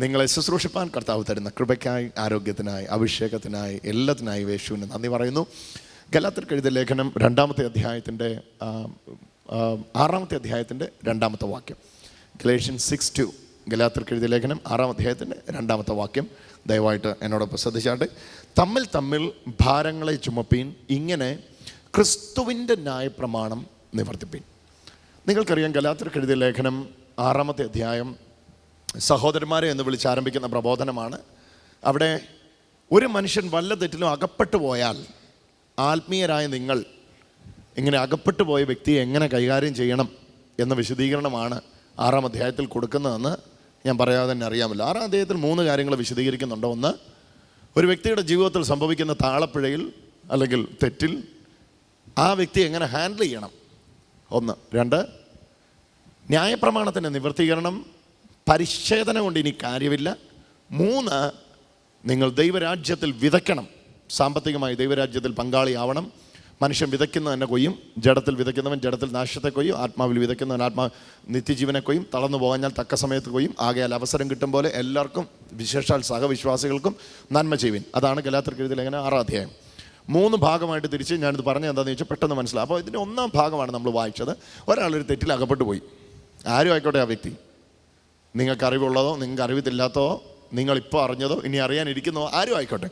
നിങ്ങളെ ശുശ്രൂഷിപ്പാൻ കർത്താവ് തരുന്ന കൃപയ്ക്കായി ആരോഗ്യത്തിനായി അഭിഷേകത്തിനായി എല്ലാത്തിനായി യേശുവിന് നന്ദി പറയുന്നു. ഗലാത്തിർക്ക് എഴുതിയ ലേഖനം രണ്ടാമത്തെ അധ്യായത്തിന്റെ ആറാമത്തെ അധ്യായത്തിന്റെ രണ്ടാമത്തെ വാക്യം. ഗലേഷ്യൻ സിക്സ് ടു ഗലാത്തിർക്ക് ലേഖനം ആറാം അധ്യായത്തിന്റെ രണ്ടാമത്തെ വാക്യം. ദയവായിട്ട് എന്നോടൊപ്പം ശ്രദ്ധിച്ചാട്ടെ തമ്മിൽ തമ്മിൽ ഭാരങ്ങളെ ചുമപ്പീൻ ഇങ്ങനെ ക്രിസ്തുവിന്റെ ന്യായപ്രമാണം നിവർത്തിപ്പീൻ. നിങ്ങൾക്കറിയാം ഗലാത്തിർക്ക് എഴുതിയ ലേഖനം ആറാമത്തെ അധ്യായം സഹോദരന്മാരെ എന്ന് വിളിച്ച് ആരംഭിക്കുന്ന പ്രബോധനമാണ്. അവിടെ ഒരു മനുഷ്യൻ വല്ല തെറ്റിലും അകപ്പെട്ടു പോയാൽ ആത്മീയരായ നിങ്ങൾ ഇങ്ങനെ അകപ്പെട്ടു പോയ വ്യക്തിയെ എങ്ങനെ കൈകാര്യം ചെയ്യണം എന്ന വിശദീകരണമാണ് ആറാം അധ്യായത്തിൽ കൊടുക്കുന്നതെന്ന് ഞാൻ പറയാതെ തന്നെ അറിയാമല്ലോ. ആറാം അധ്യായത്തിൽ മൂന്ന് കാര്യങ്ങൾ വിശദീകരിക്കുന്നുണ്ട്. ഒന്ന് ഒരു വ്യക്തിയുടെ ജീവിതത്തിൽ സംഭവിക്കുന്ന താളപ്പിഴയിൽ അല്ലെങ്കിൽ തെറ്റിൽ ആ വ്യക്തി എങ്ങനെ ഹാൻഡിൽ ചെയ്യണം? ഒന്ന് രണ്ട് ന്യായപ്രമാണത്തിന്റെ നിവർത്തീകരണം. പരിച്ഛേദന കൊണ്ട് ഇനി കാര്യമില്ല. മൂന്ന് നിങ്ങൾ ദൈവരാജ്യത്തിൽ വിതയ്ക്കണം. സാമ്പത്തികമായി ദൈവരാജ്യത്തിൽ പങ്കാളിയാവണം. മനുഷ്യൻ വിതയ്ക്കുന്ന തന്നെ കൊയ്യും. ജഡത്തിൽ വിതയ്ക്കുന്നവൻ ജഡത്തിൽ നാശത്തെ കൊയ്യും. ആത്മാവിൽ വിതയ്ക്കുന്നവൻ ആത്മാ നിത്യജീവനെ കൊയ്യും. തളർന്നു പോകാഞ്ഞാൽ തക്ക സമയത്ത് കൊയ്യും. ആകയാൽ അവസരം കിട്ടും പോലെ എല്ലാവർക്കും വിശേഷാൽ സഹവിശ്വാസികൾക്കും നന്മ ചെയ്യുവിൻ. അതാണ് ഗലാത്തർക്ക് എങ്ങനെ? ആറാധ്യായം മൂന്ന് ഭാഗമായിട്ട് തിരിച്ച് ഞാനിത് പറഞ്ഞത് എന്താണെന്ന് വെച്ചാൽ പെട്ടെന്ന് മനസ്സിലാവും. അപ്പോൾ ഇതിന്റെ ഒന്നാം ഭാഗമാണ് നമ്മൾ വായിച്ചത്. ഒരാളൊരു തെറ്റിൽ അകപ്പെട്ടു പോയി ആരും ആയിക്കോട്ടെ ആ വ്യക്തി. നിങ്ങൾക്ക് അറിവുള്ളതോ നിങ്ങൾക്ക് അറിവില്ലാത്തതോ നിങ്ങളിപ്പോൾ അറിഞ്ഞതോ ഇനി അറിയാനിരിക്കുന്നതോ ആരും ആയിക്കോട്ടെ.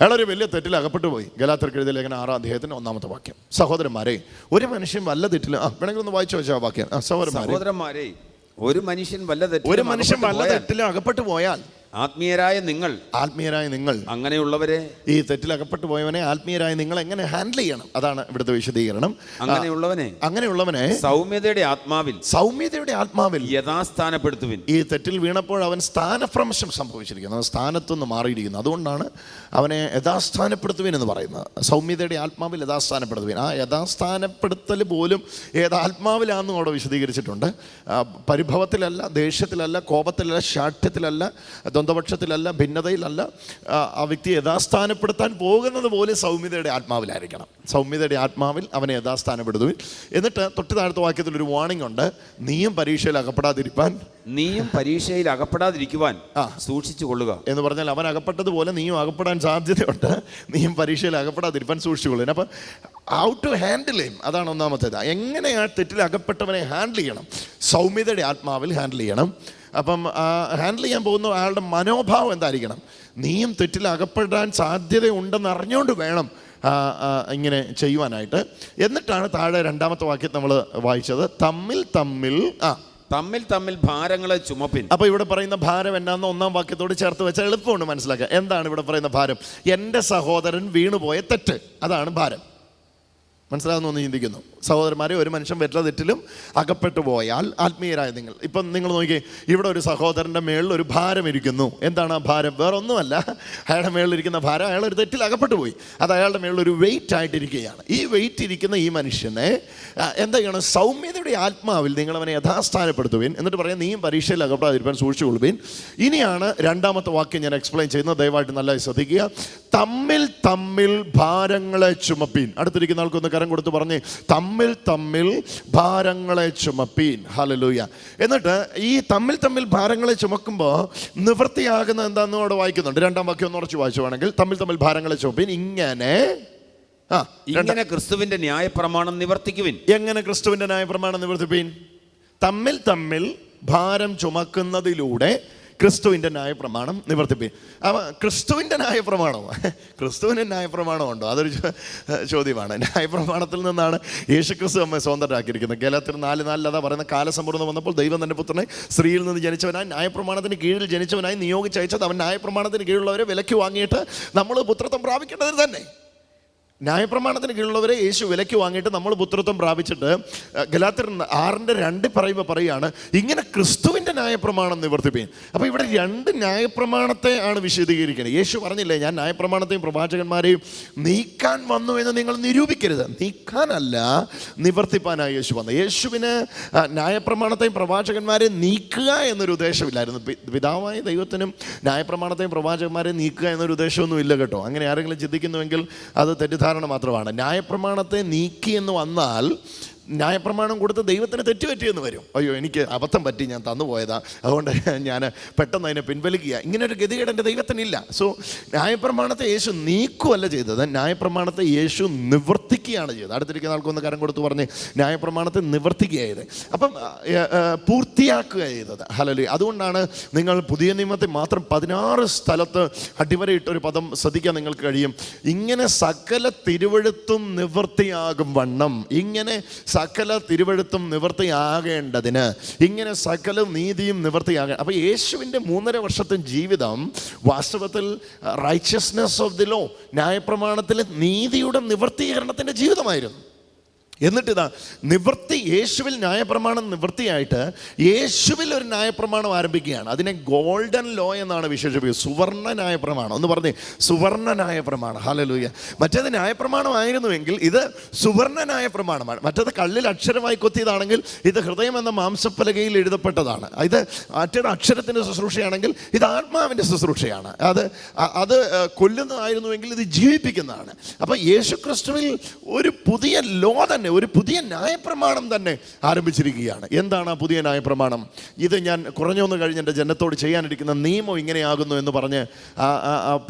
അയാളൊരു വലിയ തെറ്റിൽ അകപ്പെട്ടു പോയി. ഗലാത്തർക്കെഴുതിയ ലേഖന ആറാം അദ്ദേഹത്തിന് ഒന്നാമത്തെ വാക്യം. സഹോദരന്മാരെ ഒരു മനുഷ്യൻ വല്ല തെറ്റിൽ ആ വേണമെങ്കിൽ ഒന്ന് വായിച്ചു വെച്ചാൽ വാക്യം. സഹോദരന്മാരെ. സഹോദരന്മാരെ ഒരു മനുഷ്യൻ വല്ല തെറ്റിൽ ഒരു മനുഷ്യൻ വല്ല തെറ്റിൽ തെറ്റിലും അകപ്പെട്ടു പോയാൽ ആത്മീയരായ നിങ്ങൾ ആത്മീയരായ നിങ്ങൾ അങ്ങനെയുള്ളവരെ ഈ തെറ്റിൽ അകപ്പെട്ടു പോയവനെ ആത്മീയരായ നിങ്ങൾ എങ്ങനെ ഹാൻഡിൽ ചെയ്യണം? അതാണ് ഇവിടുത്തെ വിശദീകരണം. അങ്ങനെയുള്ളവനെ അങ്ങനെയുള്ളവനെ സൗമ്യതയുടെ ആത്മാവിൽ സൗമ്യതയുടെ ആത്മാവിൽ യഥാസ്ഥാനപ്പെടുത്തുവിൻ. ഈ തെറ്റിൽ വീണപ്പോൾ അവൻ സ്ഥാനഭ്രംശം സംഭവിച്ചിരിക്കുന്നു. അവൻ സ്ഥാനത്തുനിന്ന് മാറിയിരിക്കുന്നു. അതുകൊണ്ടാണ് അവനെ യഥാസ്ഥാനപ്പെടുത്തുവിൻ എന്ന് പറയുന്നത് സൗമ്യതയുടെ ആത്മാവിൽ യഥാസ്ഥാനപ്പെടുത്തുവിൻ. ആ യഥാസ്ഥാനപ്പെടുത്തൽ പോലും ഏത് ആത്മാവിലാണെന്നും അവിടെ വിശദീകരിച്ചിട്ടുണ്ട്. പരിഭവത്തിലല്ല ദേഷ്യത്തിലല്ല കോപത്തിലല്ല ശാഠ്യത്തിലല്ല ദ്വന്ദ്പക്ഷത്തിലല്ല ഭിന്നതയിലല്ല ആ, വ്യക്തി യഥാസ്ഥാനപ്പെടുത്താൻ പോകുന്നത് പോലെ സൗമ്യതയുടെ ആത്മാവിലായിരിക്കണം. സൗമ്യതയുടെ ആത്മാവിൽ അവനെ യഥാസ്ഥാനപ്പെടുത്തുവിൻ. എന്നിട്ട് തൊട്ട് താഴത്തെ വാക്യത്തിൽ ഒരു വാണിംഗ് ഉണ്ട്. നീയും പരീക്ഷയിൽ അകപ്പെടാതിരിപ്പാൻ നീയും പരീക്ഷയിൽ അകപ്പെടാതിരിക്കുവാൻ. സൂക്ഷിച്ചു കൊള്ളുക. എന്ന് പറഞ്ഞാൽ അവൻ അകപ്പെട്ടതുപോലെ നീയും അകപ്പെടാൻ സാധ്യതയുണ്ട്. നീയും പരീക്ഷയിൽ അകപ്പെടാതിരിക്കാൻ സൂക്ഷിച്ചു കൊള്ളുക. അപ്പം ഹൗ ടു ഹാൻഡിൽ ചെയ്യും അതാണ് ഒന്നാമത്തേത്. എങ്ങനെ ആ തെറ്റിൽ അകപ്പെട്ടവനെ ഹാൻഡിൽ ചെയ്യണം? സൗമ്യതയുടെ ആത്മാവിൽ ഹാൻഡിൽ ചെയ്യണം. അപ്പം ഹാൻഡിൽ ചെയ്യാൻ പോകുന്ന ആളുടെ മനോഭാവം എന്തായിരിക്കണം? നീയും തെറ്റിൽ അകപ്പെടാൻ സാധ്യതയുണ്ടെന്ന് അറിഞ്ഞുകൊണ്ട് വേണം ഇങ്ങനെ ചെയ്യുവാനായിട്ട്. എന്നിട്ടാണ് താഴെ രണ്ടാമത്തെ വാക്യം നമ്മൾ വായിച്ചത്. തമ്മിൽ തമ്മിൽ ആ തമ്മിൽ തമ്മിൽ ഭാരങ്ങളെ ചുമപ്പിൻ. അപ്പൊ ഇവിടെ പറയുന്ന ഭാരം എന്നാന്ന് ഒന്നാം വാക്യത്തോട് ചേർത്ത് വെച്ചാൽ എളുപ്പമുണ്ട് മനസ്സിലാക്കുക. എന്താണ് ഇവിടെ പറയുന്ന ഭാരം? എന്റെ സഹോദരൻ വീണുപോയ തെറ്റ്. അതാണ് ഭാരം. മനസ്സിലാകുന്നു ചിന്തിക്കുന്നു? സഹോദരന്മാരെ ഒരു മനുഷ്യൻ വെറ്റ തെറ്റിലും അകപ്പെട്ടു പോയാൽ ആത്മീയരായ നിങ്ങൾ. ഇപ്പം നിങ്ങൾ നോക്കി ഇവിടെ ഒരു സഹോദരന്റെ മേളിൽ ഒരു ഭാരം ഇരിക്കുന്നു. എന്താണ് ആ ഭാരം? വേറെ ഒന്നുമല്ല. അയാളുടെ മേളിലിരിക്കുന്ന ഭാരം അയാൾ ഒരു തെറ്റിൽ അകപ്പെട്ടു പോയി. അത് അയാളുടെ മേളിൽ ഒരു വെയിറ്റ് ആയിട്ടിരിക്കുകയാണ്. ഈ വെയിറ്റ് ഇരിക്കുന്ന ഈ മനുഷ്യനെ എന്താ ചെയ്യണം? സൗമ്യതയുടെ ആത്മാവിൽ നിങ്ങൾ അവനെ യഥാസ്ഥാനപ്പെടുത്തുവിൻ. എന്നിട്ട് പറയാം നീയും പരീക്ഷയിൽ അകപ്പെടാതിരിക്കാൻ സൂക്ഷിച്ചു കൊള്ളുവിൻ ഇനിയാണ് രണ്ടാമത്തെ വാക്യം ഞാൻ എക്സ്പ്ലെയിൻ ചെയ്യുന്നത്. ദയവായിട്ട് നല്ലതായി ശ്രദ്ധിക്കുക. തമ്മിൽ തമ്മിൽ ഭാരങ്ങളെ ചുമപ്പീൻ. അടുത്തിരിക്കുന്ന ആൾക്കൊന്ന് കരം കൊടുത്ത് പറഞ്ഞ് തമ്മിൽ തമ്മിൽ തമ്മിൽ ഭാരങ്ങളെ ചുമപ്പീൻ. ഹലലൂയ എന്നിട്ട് ഈ തമ്മിൽ തമ്മിൽ ഭാരങ്ങളെ ചുമക്കുമ്പോൾ നിവൃത്തിയാകുന്ന എന്താണെന്ന് അവിടെ വായിക്കുന്നുണ്ട്. രണ്ടാം വാക്യം ഒന്ന് ഉറച്ച് വായിച്ചു വേണമെങ്കിൽ. തമ്മിൽ തമ്മിൽ ഭാരങ്ങളെ ചുമപ്പീൻ. ഇങ്ങനെ. ആ ഇങ്ങനെ ക്രിസ്തുവിന്റെ ന്യായപ്രമാണം നിവർത്തിക്കുവിൻ. എങ്ങനെ ക്രിസ്തുവിന്റെ ന്യായപ്രമാണം നിവർത്തിപ്പീൻ? തമ്മിൽ തമ്മിൽ ഭാരം ചുമക്കുന്നതിലൂടെ ക്രിസ്തുവിന്റെ ന്യായപ്രമാണം നിവർത്തിപ്പി. അവ ക്രിസ്തുവിന്റെ ന്യായപ്രമാണമോ? ക്രിസ്തുവിന്റെ ന്യായപ്രമാണമുണ്ടോ? അതൊരു ചോദ്യമാണ് ചോദ്യമാണ്. ന്യായപ്രമാണത്തിൽ നിന്നാണ് യേശു ക്രിസ്തു നമ്മെ സ്വതന്ത്രരാക്കിയിരിക്കുന്നത്. കേരളത്തിൽ നാല് നാലിൽ അതാ പറയുന്ന കാലസമ്പൂർണം വന്നപ്പോൾ ദൈവം തന്റെ പുത്രനെ സ്ത്രീയിൽ നിന്ന് ജനിച്ചവനായി ന്യായപ്രമാണത്തിന് കീഴിൽ ജനിച്ചവനായി നിയോഗിച്ചയച്ചത്. അവൻ ന്യായപ്രമാണത്തിന് കീഴിലുള്ളവരെ വിലയ്ക്ക് വാങ്ങിയിട്ട് നമ്മൾ പുത്രത്വം പ്രാപിക്കേണ്ടത് തന്നെ. ന്യായപ്രമാണത്തിന് കീഴിലുള്ളവരെ യേശു വിലയ്ക്ക് വാങ്ങിയിട്ട് നമ്മൾ പുത്രത്വം പ്രാപിച്ചിട്ട് ഗലാത്തിർ ആറിന്റെ രണ്ട് പറയുമ്പോൾ പറയുകയാണ് ഇങ്ങനെ ക്രിസ്തുവിന്റെ ന്യായപ്രമാണം നിവർത്തിപ്പിക്കും അപ്പോൾ ഇവിടെ രണ്ട് ന്യായപ്രമാണത്തെ ആണ് വിശദീകരിക്കുന്നത്. യേശു പറഞ്ഞില്ലേ ഞാൻ ന്യായപ്രമാണത്തെയും പ്രവാചകന്മാരെയും നീക്കാൻ വന്നു എന്ന് നിങ്ങൾ നിരൂപിക്കരുത്. നീക്കാനല്ല നിവർത്തിപ്പാനായി യേശു വന്നത് യേശുവിന് ന്യായപ്രമാണത്തെയും പ്രവാചകന്മാരെ നീക്കുക എന്നൊരു ഉദ്ദേശമില്ലായിരുന്നു. പിതാവായ ദൈവത്തിനും ന്യായപ്രമാണത്തെയും പ്രവാചകന്മാരെ നീക്കുക എന്നൊരു ഉദ്ദേശമൊന്നും ഇല്ല കേട്ടോ. അങ്ങനെ ആരെങ്കിലും ചിന്തിക്കുന്നുവെങ്കിൽ അത് തെറ്റിദ്ധാരണ മാത്രമാണ്. ന്യായപ്രമാണത്തെ നീക്കി എന്ന് വന്നാൽ ന്യായപ്രമാണം കൊടുത്ത് ദൈവത്തിന് തെറ്റുപറ്റിയെന്ന് വരും. അയ്യോ എനിക്ക് അബദ്ധം പറ്റി ഞാൻ തന്നു പോയതാ. അതുകൊണ്ട് ഞാൻ പെട്ടെന്ന് അതിനെ പിൻവലിക്കുക. ഇങ്ങനൊരു ഒരു ഗതികേട് എന്റെ ദൈവത്തിനില്ല. സോ ന്യായപ്രമാണത്തെ യേശു നീക്കുമല്ല ചെയ്തത്. ന്യായപ്രമാണത്തെ യേശു നിവർത്തിക്കുകയാണ് ചെയ്തത്. അടുത്തിരിക്കുന്ന ആൾക്കൊന്ന് കരം കൊടുത്ത് പറഞ്ഞ് ന്യായപ്രമാണത്തെ നിവർത്തിക്കുകയായത് അപ്പം പൂർത്തിയാക്കുക ചെയ്തത്. ഹലലി അതുകൊണ്ടാണ് നിങ്ങൾ പുതിയ നിയമത്തെ മാത്രം പതിനാറ് സ്ഥലത്ത് അടിവരയിട്ടൊരു പദം ശ്രദ്ധിക്കാൻ നിങ്ങൾക്ക് കഴിയും. ഇങ്ങനെ സകല തിരുവഴുത്തും നിവൃത്തിയാകും വണ്ണം. ഇങ്ങനെ സകല തിരുവഴുത്തും നിവൃത്തിയാകേണ്ടതിന് ഇങ്ങനെ സകല നീതിയും നിവൃത്തിയാകേ അപ്പോൾ യേശുവിന്റെ മൂന്നര വർഷത്തെ ജീവിതം വാസ്തവത്തിൽ റൈച്ചസ്നെസ് ഓഫ് ദി ലോ ന്യായപ്രമാണത്തിലെ നീതിയുടെ നിവൃത്തീകരണത്തിന്റെ ജീവിതമായിരുന്നു. എന്നിട്ടിതാ നിവൃത്തി യേശുവിൽ ന്യായപ്രമാണം നിവൃത്തിയായിട്ട് യേശുവിൽ ഒരു ന്യായപ്രമാണം ആരംഭിക്കുകയാണ്. അതിനെ ഗോൾഡൻ ലോ എന്നാണ് വിശേഷിപ്പിക്കുന്നത് സുവർണ ന്യായപ്രമാണം. എന്ന് പറഞ്ഞേ സുവർണ ന്യായപ്രമാണം. ഹലലൂയ മറ്റേത് ന്യായപ്രമാണമായിരുന്നുവെങ്കിൽ ഇത് സുവർണ ന്യായപ്രമാണമാണ്. മറ്റേത് കള്ളിൽ അക്ഷരമായി കൊത്തിയതാണെങ്കിൽ ഇത് ഹൃദയം എന്ന മാംസപ്പലകയിൽ എഴുതപ്പെട്ടതാണ്. ഇത് മറ്റേത് അക്ഷരത്തിന്റെ ശുശ്രൂഷയാണെങ്കിൽ ഇത് ആത്മാവിന്റെ ശുശ്രൂഷയാണ്. അത് അത് കൊല്ലുന്നതായിരുന്നുവെങ്കിൽ ഇത് ജീവിപ്പിക്കുന്നതാണ്. അപ്പോൾ യേശു ക്രിസ്തുവിൽ ഒരു പുതിയ ലോ തന്നെ ഒരു പുതിയ ന്യായപ്രമാണം തന്നെ ആരംഭിച്ചിരിക്കുകയാണ്. എന്താണ് ആ പുതിയ ന്യായപ്രമാണം? ഇത് ഞാൻ കുറഞ്ഞൊന്ന് കഴിഞ്ഞ് എന്റെ ജനത്തോട് ചെയ്യാനിരിക്കുന്ന നിയമം ഇങ്ങനെയാകുന്നു എന്ന് പറഞ്ഞ്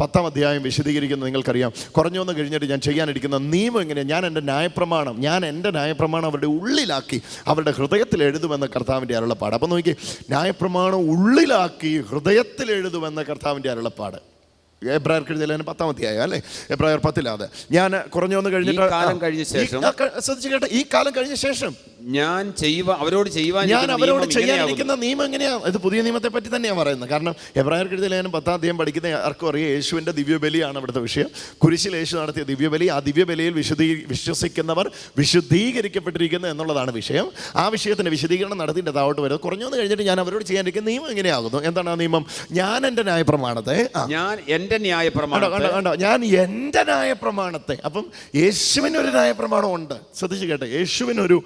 പത്താം അധ്യായം വിശദീകരിക്കുന്നത് നിങ്ങൾക്കറിയാം. കുറഞ്ഞൊന്ന് കഴിഞ്ഞിട്ട് ഞാൻ ചെയ്യാനിരിക്കുന്ന നിയമം എങ്ങനെയാണ് ഞാൻ എന്റെ ന്യായപ്രമാണം ഞാൻ എന്റെ ന്യായപ്രമാണം അവരുടെ ഉള്ളിലാക്കി അവരുടെ ഹൃദയത്തിൽ എഴുതുമെന്ന കർത്താവിന്റെ അരുളപ്പാട്. അപ്പം നോക്കി ന്യായപ്രമാണം ഉള്ളിലാക്കി ഹൃദയത്തിൽ എഴുതുമെന്ന കർത്താവിന്റെ അരുളപ്പാട്. എബ്രായർ എഴുതിയ പത്താം അധ്യായം അല്ലേ? എബ്രായർ പത്തിലാതെ ഞാൻ കുറഞ്ഞു വന്ന് കഴിഞ്ഞിട്ട് കാലം കഴിഞ്ഞ ശേഷം- ആ, കേട്ടെ ഈ കാലം കഴിഞ്ഞ ശേഷം ഞാൻ ചെയ്യുക അവരോട് ചെയ്യുവാൻ ഞാൻ അവരോട്. ചെയ്യാനിരിക്കുന്ന നിയമം എങ്ങനെയാണ് ഇത് പുതിയ നിയമത്തെ പറ്റി തന്നെയാണ് പറയുന്നത്. കാരണം എബ്രാഹിം എഴുതിയ ലേഖനം പത്താം അധ്യായം പഠിക്കുന്ന ആർക്കും അറിയാം യേശുവിന്റെ ദിവ്യബലിയാണ് അവിടുത്തെ വിഷയം. കുരിശിൽ യേശു നടത്തിയ ദിവ്യബലി ആ ദിവ്യബലിയിൽ വിശുദ്ധീ വിശ്വസിക്കുന്നവർ വിശുദ്ധീകരിക്കപ്പെട്ടിരിക്കുന്നു എന്നുള്ളതാണ് വിഷയം. ആ വിഷയത്തിന്റെ വിശദീകരണം നടത്തിയിട്ട് താവോട്ട് വരുന്നത് കുറഞ്ഞൊന്ന് കഴിഞ്ഞിട്ട് ഞാൻ അവരോട് ചെയ്യാനിരിക്കുന്ന നിയമം എങ്ങനെയാകുന്നു? എന്താണ് ആ നിയമം? ഞാൻ എന്റെ ന്യായ പ്രമാണത്തെ ഞാൻ എന്റെ ന്യായ കണ്ടോ ഞാൻ എന്റെ ന്യായ പ്രമാണത്തെ അപ്പം യേശുവിനൊരു ന്യായ പ്രമാണമുണ്ട് ശ്രദ്ധിച്ചു കേട്ടെ യേശുവിനൊരു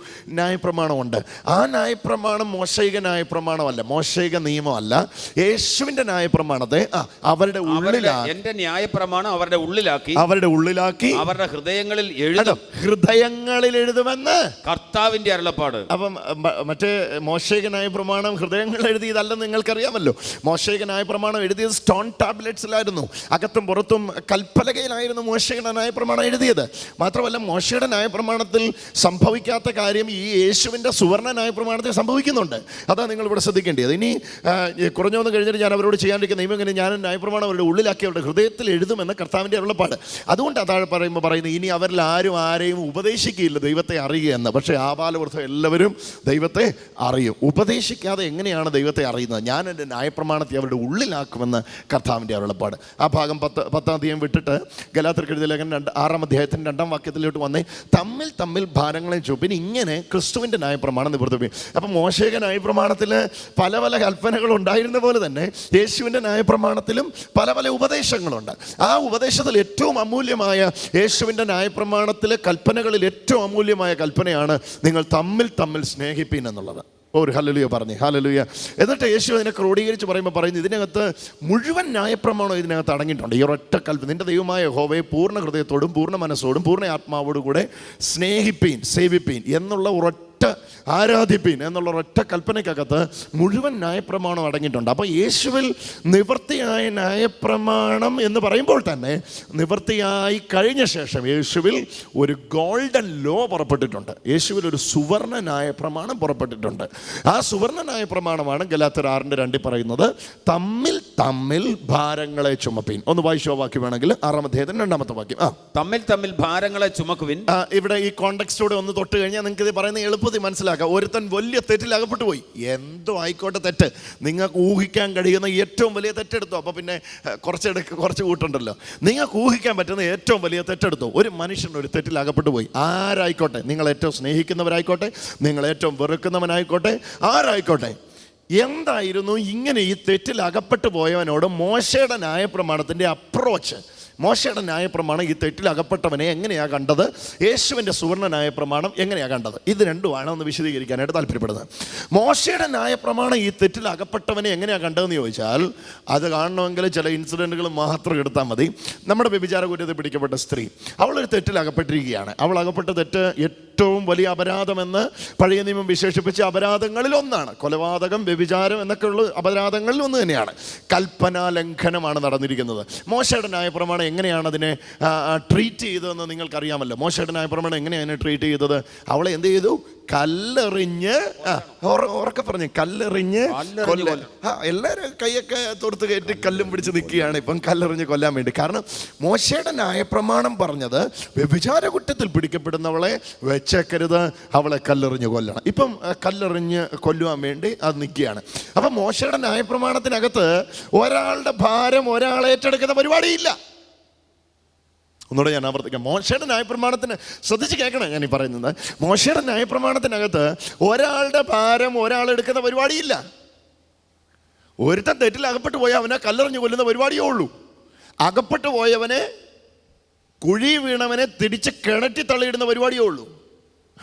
ന്യായപ്രമാണമുണ്ട്. ആ ന്യായപ്രമാണം മോശയിക ന്യായപ്രമാണമല്ല. മോശയിക നിയമമല്ല. യേശുവിന്റെ ന്യായപ്രമാണത്തെ ആ അവരുടെ ഉള്ളിലാക്കി. എന്റെ ന്യായ പ്രമാണം അവരുടെ ഉള്ളിലാക്കി. അവരുടെ ഉള്ളിലാക്കി. അവരുടെ ഹൃദയങ്ങളിൽ എഴുതും. ഹൃദയങ്ങളിൽ എഴുതുമെന്ന്. കർത്താവിന്റെ അരുളപ്പാട്. അപ്പം മറ്റേ മോശേകനായ പ്രമാണം ഹൃദയങ്ങൾ എഴുതിയതല്ലെന്ന് നിങ്ങൾക്കറിയാമല്ലോ. മോശയിക പ്രമാണം എഴുതിയത് സ്റ്റോൺ ടാബ്ലറ്റ്സിലായിരുന്നു. അകത്തും പുറത്തും കൽപ്പലകയിലായിരുന്നു മോശയുടെ പ്രമാണം എഴുതിയത്. മാത്രമല്ല മോശയുടെ ന്യായപ്രമാണത്തിൽ സംഭവിക്കാത്ത കാര്യം ഈ യേശുവിന്റെ സുവർണ ന്യായപ്രമാണത്തിൽ സംഭവിക്കുന്നുണ്ട്. അതാണ് നിങ്ങൾ ഇവിടെ ശ്രദ്ധിക്കേണ്ടത്. ഇനി കുറഞ്ഞു വന്ന് കഴിഞ്ഞിട്ട് ഞാൻ അവരോട് ചെയ്യാണ്ടിരിക്കുന്ന നിയമം ഇങ്ങനെ ഞാൻ ന്യായപ്രമാണം അവരുടെ ഉള്ളിലാക്കി അവരുടെ ഹൃദയത്തിൽ എഴുതുമെന്ന് കർത്താവിന്റെ അരുളപ്പാട്. അതുകൊണ്ട് അതാഴെ പറയുമ്പോൾ പറയുന്നത് ഇനി അവരിൽ ആരും ആരെയും ഉപദേശിക്കുകയില്ല ദൈവത്തെ അറിയുക എന്ന്. പക്ഷേ ആപാലവൃദ്ധം എല്ലാവരും ദൈവത്തെ അറിയും. ഉപദേശിക്കാതെ എങ്ങനെയാണ് ദൈവത്തെ അറിയുന്നത്? ഞാൻ എന്റെ ന്യായപ്രമാണത്തെ അവരുടെ ഉള്ളിലാക്കുമെന്ന് കർത്താവിന്റെ അരുളപ്പാട്. ആ ഭാഗം പത്ത് പത്താം അധ്യായം വിട്ടിട്ട് ഗലാത്തിർക്കെഴുതിയ ലേഖനം രണ്ട് ആറാം അധ്യായത്തിന്റെ രണ്ടാം വാക്യത്തിലോട്ട് വന്നേ തമ്മിൽ തമ്മിൽ ഭാരങ്ങളെ ചൊപ്പിന് ഇങ്ങനെ ക്രിസ്തുവിന്റെ ന്യായപ്രമാണം നിവർത്തിപ്പിക്കും അപ്പം മോശേക ന്യായപ്രമാണത്തിൽ പല പല കൽപ്പനകൾ ഉണ്ടായിരുന്ന പോലെ തന്നെ യേശുവിന്റെ ന്യായപ്രമാണത്തിലും പല പല ഉപദേശങ്ങളുണ്ട്. ആ ഉപദേശത്തിൽ ഏറ്റവും അമൂല്യമായ യേശുവിന്റെ ന്യായപ്രമാണത്തിലെ കൽപ്പനകളിൽ ഏറ്റവും അമൂല്യമായ കൽപ്പനയാണ് നിങ്ങൾ തമ്മിൽ തമ്മിൽ സ്നേഹിപ്പീൻ എന്നുള്ളത്. ഒരു ഹലലുയ പറഞ്ഞു. ഹലലുയ എന്നിട്ട് യേശു അതിനെ ക്രോഡീകരിച്ച് പറയുമ്പോൾ പറയുന്നു ഇതിനകത്ത് മുഴുവൻ ന്യായപ്രമാണം ഇതിനകത്ത് അടങ്ങിയിട്ടുണ്ട്. ഈ ഒരൊറ്റ കൽപ്പന നിന്റെ ദൈവമായ ഹോവയെ പൂർണ ഹൃദയത്തോടും പൂർണ മനസ്സോടും പൂർണ ആത്മാവോടും കൂടെ സ്നേഹിപ്പീൻ സേവിപ്പീൻ എന്നുള്ള ഒരൊറ്റ ആരാധിപ്പീൻ എന്നുള്ള ഒറ്റ കൽപ്പനയ്ക്കകത്ത് മുഴുവൻ ന്യായപ്രമാണം അടങ്ങിയിട്ടുണ്ട്. അപ്പോൾ യേശുവിൽ നിവൃത്തിയായ ന്യായപ്രമാണം എന്ന് പറയുമ്പോൾ തന്നെ നിവൃത്തിയായി കഴിഞ്ഞ ശേഷം യേശുവിൽ ഒരു ഗോൾഡൻ ലോ പുറപ്പെട്ടിട്ടുണ്ട്. യേശുവിൽ ഒരു സുവർണ ന്യായപ്രമാണം പുറപ്പെട്ടിട്ടുണ്ട്. ആ സുവർണ ന്യായപ്രമാണമാണ് ഗലാത്തർ ആറിന്റെ രണ്ടിൽ പറയുന്നത് തമ്മിൽ തമ്മിൽ ഭാരങ്ങളെ ചുമപ്പീൻ. ഒന്ന് വായിച്ചോ വാക്യം വേണമെങ്കിൽ ആറാം അധ്യായത്തിന് രണ്ടാമത്തെ വാക്യം. ആ. തമ്മിൽ തമ്മിൽ ഭാരങ്ങളെ ചുമക്കുവിൻ. ഇവിടെ ഈ കോണ്ടക്സ്റ്റോടെ ഒന്ന് തൊട്ട് കഴിഞ്ഞാൽ നിങ്ങൾക്ക് ഇത് പറയുന്ന എളുപ്പത്തിൽ മനസ്സിലാക്കുക. ഒരുത്തൻ വലിയ തെറ്റിൽ അകപ്പെട്ടു പോയി. എന്തോ ആയിക്കോട്ടെ തെറ്റ്. നിങ്ങൾക്ക് ഊഹിക്കാൻ കഴിയുന്ന ഏറ്റവും വലിയ തെറ്റെടുത്തു. അപ്പോൾ പിന്നെ കുറച്ചെടുക്ക കുറച്ച് കൂട്ടുണ്ടല്ലോ. നിങ്ങൾക്ക് ഊഹിക്കാൻ പറ്റുന്ന ഏറ്റവും വലിയ തെറ്റെടുത്തു. ഒരു മനുഷ്യൻ ഒരു തെറ്റിൽ അകപ്പെട്ടു പോയി. ആരായിക്കോട്ടെ? നിങ്ങൾ ഏറ്റവും സ്നേഹിക്കുന്നവരായിക്കോട്ടെ? നിങ്ങൾ ഏറ്റവും വെറുക്കുന്നവനായിക്കോട്ടെ? ആരായിക്കോട്ടെ? എന്തായിരുന്നു ഇങ്ങനെ ഈ തെറ്റിൽ അകപ്പെട്ടു പോയവനോട് മോശയുടെ ന്യായപ്രമാണത്തിന്റെ അപ്രോച്ച്? മോശയുടെ ന്യായപ്രമാണം ഈ തെറ്റിൽ അകപ്പെട്ടവനെ എങ്ങനെയാണ് കണ്ടത്? യേശുവിന്റെ സുവർണ ന്യായപ്രമാണം എങ്ങനെയാണ് കണ്ടത്? ഇത് രണ്ടുമാണ് ഒന്ന് വിശദീകരിക്കാനായിട്ട് താല്പര്യപ്പെടുന്നത്. മോശയുടെ ന്യായപ്രമാണം ഈ തെറ്റിൽ അകപ്പെട്ടവനെ എങ്ങനെയാണ് കണ്ടതെന്ന് ചോദിച്ചാൽ അത് കാണണമെങ്കിൽ ചില ഇൻസിഡന്റുകൾ മാത്രം എടുത്താൽ മതി. നമ്മുടെ വ്യഭിചാര കുറ്റത്തിൽ പിടിക്കപ്പെട്ട സ്ത്രീ അവളൊരു തെറ്റിൽ അകപ്പെട്ടിരിക്കുകയാണ് അവൾ അകപ്പെട്ട തെറ്റ് ഏറ്റവും വലിയ അപരാധമെന്ന് പഴയ നിയമം വിശേഷിപ്പിച്ച അപരാധങ്ങളിൽ ഒന്നാണ്. കൊലപാതകം വ്യഭിചാരം എന്നൊക്കെയുള്ള അപരാധങ്ങളിൽ ഒന്ന് തന്നെയാണ്. കൽപ്പനാ ലംഘനമാണ് നടന്നിരിക്കുന്നത്. മോശയുടെ ന്യായപ്രമാണം എങ്ങനെയാണ് അതിനെ ട്രീറ്റ് ചെയ്തതെന്ന് നിങ്ങൾക്കറിയാമല്ലോ. മോശയുടെ ന്യായപ്രമാണം എങ്ങനെയാണ് അതിനെ ട്രീറ്റ് ചെയ്തത്? അവളെ എന്ത് ചെയ്തു? കല്ലെറിഞ്ഞ് ഉറക്കെ പറഞ്ഞു കല്ലെറിഞ്ഞ് കല്ലെറിഞ്ഞ് കൊല്ല എല്ലാവരും കൈയൊക്കെ തൊടുത്ത് കയറ്റി കല്ലും പിടിച്ച് നിൽക്കുകയാണ്. ഇപ്പം കല്ലെറിഞ്ഞ് കൊല്ലാൻ വേണ്ടി. കാരണം മോശയുടെ ന്യായപ്രമാണം പറഞ്ഞത് വ്യഭിചാര കുറ്റത്തിൽ പിടിക്കപ്പെടുന്നവളെ വെച്ചേക്കരുത്. അവളെ കല്ലെറിഞ്ഞ് കൊല്ലണം. ഇപ്പം കല്ലെറിഞ്ഞ് കൊല്ലുവാൻ വേണ്ടി അത് നിൽക്കുകയാണ്. അപ്പം മോശയുടെ ന്യായപ്രമാണത്തിനകത്ത് ഒരാളുടെ ഭാരം ഒരാൾ ഏറ്റെടുക്കുന്ന പരിപാടിയില്ല. ഒന്നുകൂടെ ഞാൻ ആവർത്തിക്കാം. മോശയുടെ ന്യായപ്രമാണത്തിന് ശ്രദ്ധിച്ച് കേൾക്കണം ഞാൻ ഈ പറയുന്നത്. മോശയുടെ ന്യായപ്രമാണത്തിനകത്ത് ഒരാളുടെ ഭാരം ഒരാൾ എടുക്കുന്ന പരിപാടിയില്ല. ഒരുത്തൻ തെറ്റിൽ അകപ്പെട്ടു പോയ അവനെ കല്ലെറിഞ്ഞ് കൊല്ലുന്ന പരിപാടിയേ ഉള്ളൂ. അകപ്പെട്ടു പോയവനെ കുഴി വീണവനെ തിരിച്ച് കിണറ്റി തള്ളിയിടുന്ന പരിപാടിയേ ഉള്ളൂ.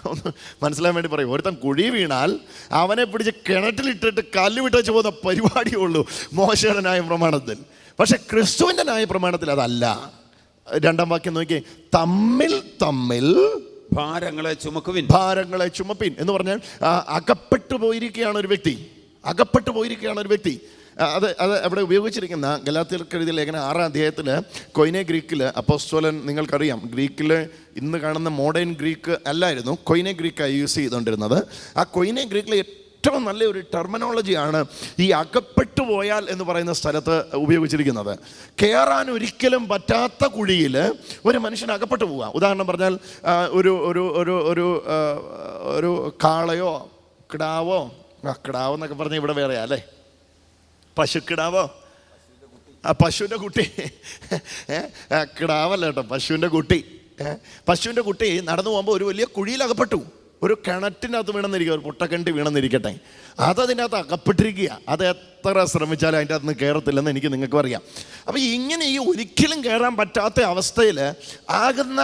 ഒന്ന് മനസ്സിലാൻ വേണ്ടി പറയും. ഒരുത്തൻ കുഴി വീണാൽ അവനെ പിടിച്ച് കിണറ്റിലിട്ടിട്ട് കല്ല് വിട്ട് വെച്ച് പോകുന്ന പരിപാടിയേ ഉള്ളൂ മോശയുടെ ന്യായ പ്രമാണത്തിൽ. പക്ഷെ ക്രിസ്തുവിന്റെ ന്യായ പ്രമാണത്തിൽ അതല്ല. രണ്ടാം വാക്യം നോക്കി. തമ്മിൽ തമ്മിൽ ഭാരങ്ങളെ ചുമക്കുവിൻ. ഭാരങ്ങളെ ചുമപ്പിൻ എന്ന് പറഞ്ഞാൽ അകപ്പെട്ടു പോയിരിക്കുകയാണ് ഒരു വ്യക്തി. അകപ്പെട്ടു പോയിരിക്കുകയാണ് ഒരു വ്യക്തി. അത് അത് അവിടെ ഉപയോഗിച്ചിരിക്കുന്ന ഗലാത്തിൽ എഴുതിയ ലേഖനം ആറാം അധ്യായത്തിൽ കൊയിനെ ഗ്രീക്കിൽ അപ്പോസ്റ്റോലൻ നിങ്ങൾക്കറിയാം. ഗ്രീക്കിൽ ഇന്ന് കാണുന്ന മോഡേൺ ഗ്രീക്ക് അല്ലായിരുന്നു. കൊയിനെ ഗ്രീക്കായി യൂസ് ചെയ്തുകൊണ്ടിരുന്നത്. ആ കൊയിനെ ഗ്രീക്കിലെ ഏറ്റവും നല്ല ഒരു ടെർമിനോളജിയാണ് ഈ അകപ്പെട്ടു പോയാൽ എന്ന് പറയുന്ന സ്ഥലത്ത് ഉപയോഗിച്ചിരിക്കുന്നത്. കയറാൻ ഒരിക്കലും പറ്റാത്ത കുഴിയിൽ ഒരു മനുഷ്യൻ അകപ്പെട്ടു പോവുക. ഉദാഹരണം പറഞ്ഞാൽ ഒരു ഒരു ഒരു ഒരു ഒരു കാളയോ കിടാവോ ആ കിടാവോ എന്നൊക്കെ പറഞ്ഞാൽ ഇവിടെ വേറെയാ അല്ലേ? പശുക്കിടാവോ? ആ പശുവിന്റെ കുട്ടി. കിടാവല്ല കേട്ടോ പശുവിന്റെ കുട്ടി. പശുവിന്റെ കുട്ടി നടന്നു പോകുമ്പോൾ ഒരു വലിയ കുഴിയിൽ അകപ്പെട്ടു ഒരു കിണറ്റിനകത്ത് വീണെന്നിരിക്കുക ഒരു പൊട്ടക്കണ്ടി വീണെന്നിരിക്കട്ടെ. അതതിനകത്ത് അകപ്പെട്ടിരിക്കുക. അത് എത്ര ശ്രമിച്ചാലും അതിന്റെ അകത്ത് കയറത്തില്ലെന്ന് എനിക്ക് നിങ്ങൾക്കും അറിയാം. അപ്പോൾ ഇങ്ങനെ ഈ ഒരിക്കലും കയറാൻ പറ്റാത്ത അവസ്ഥയിൽ ആകുന്ന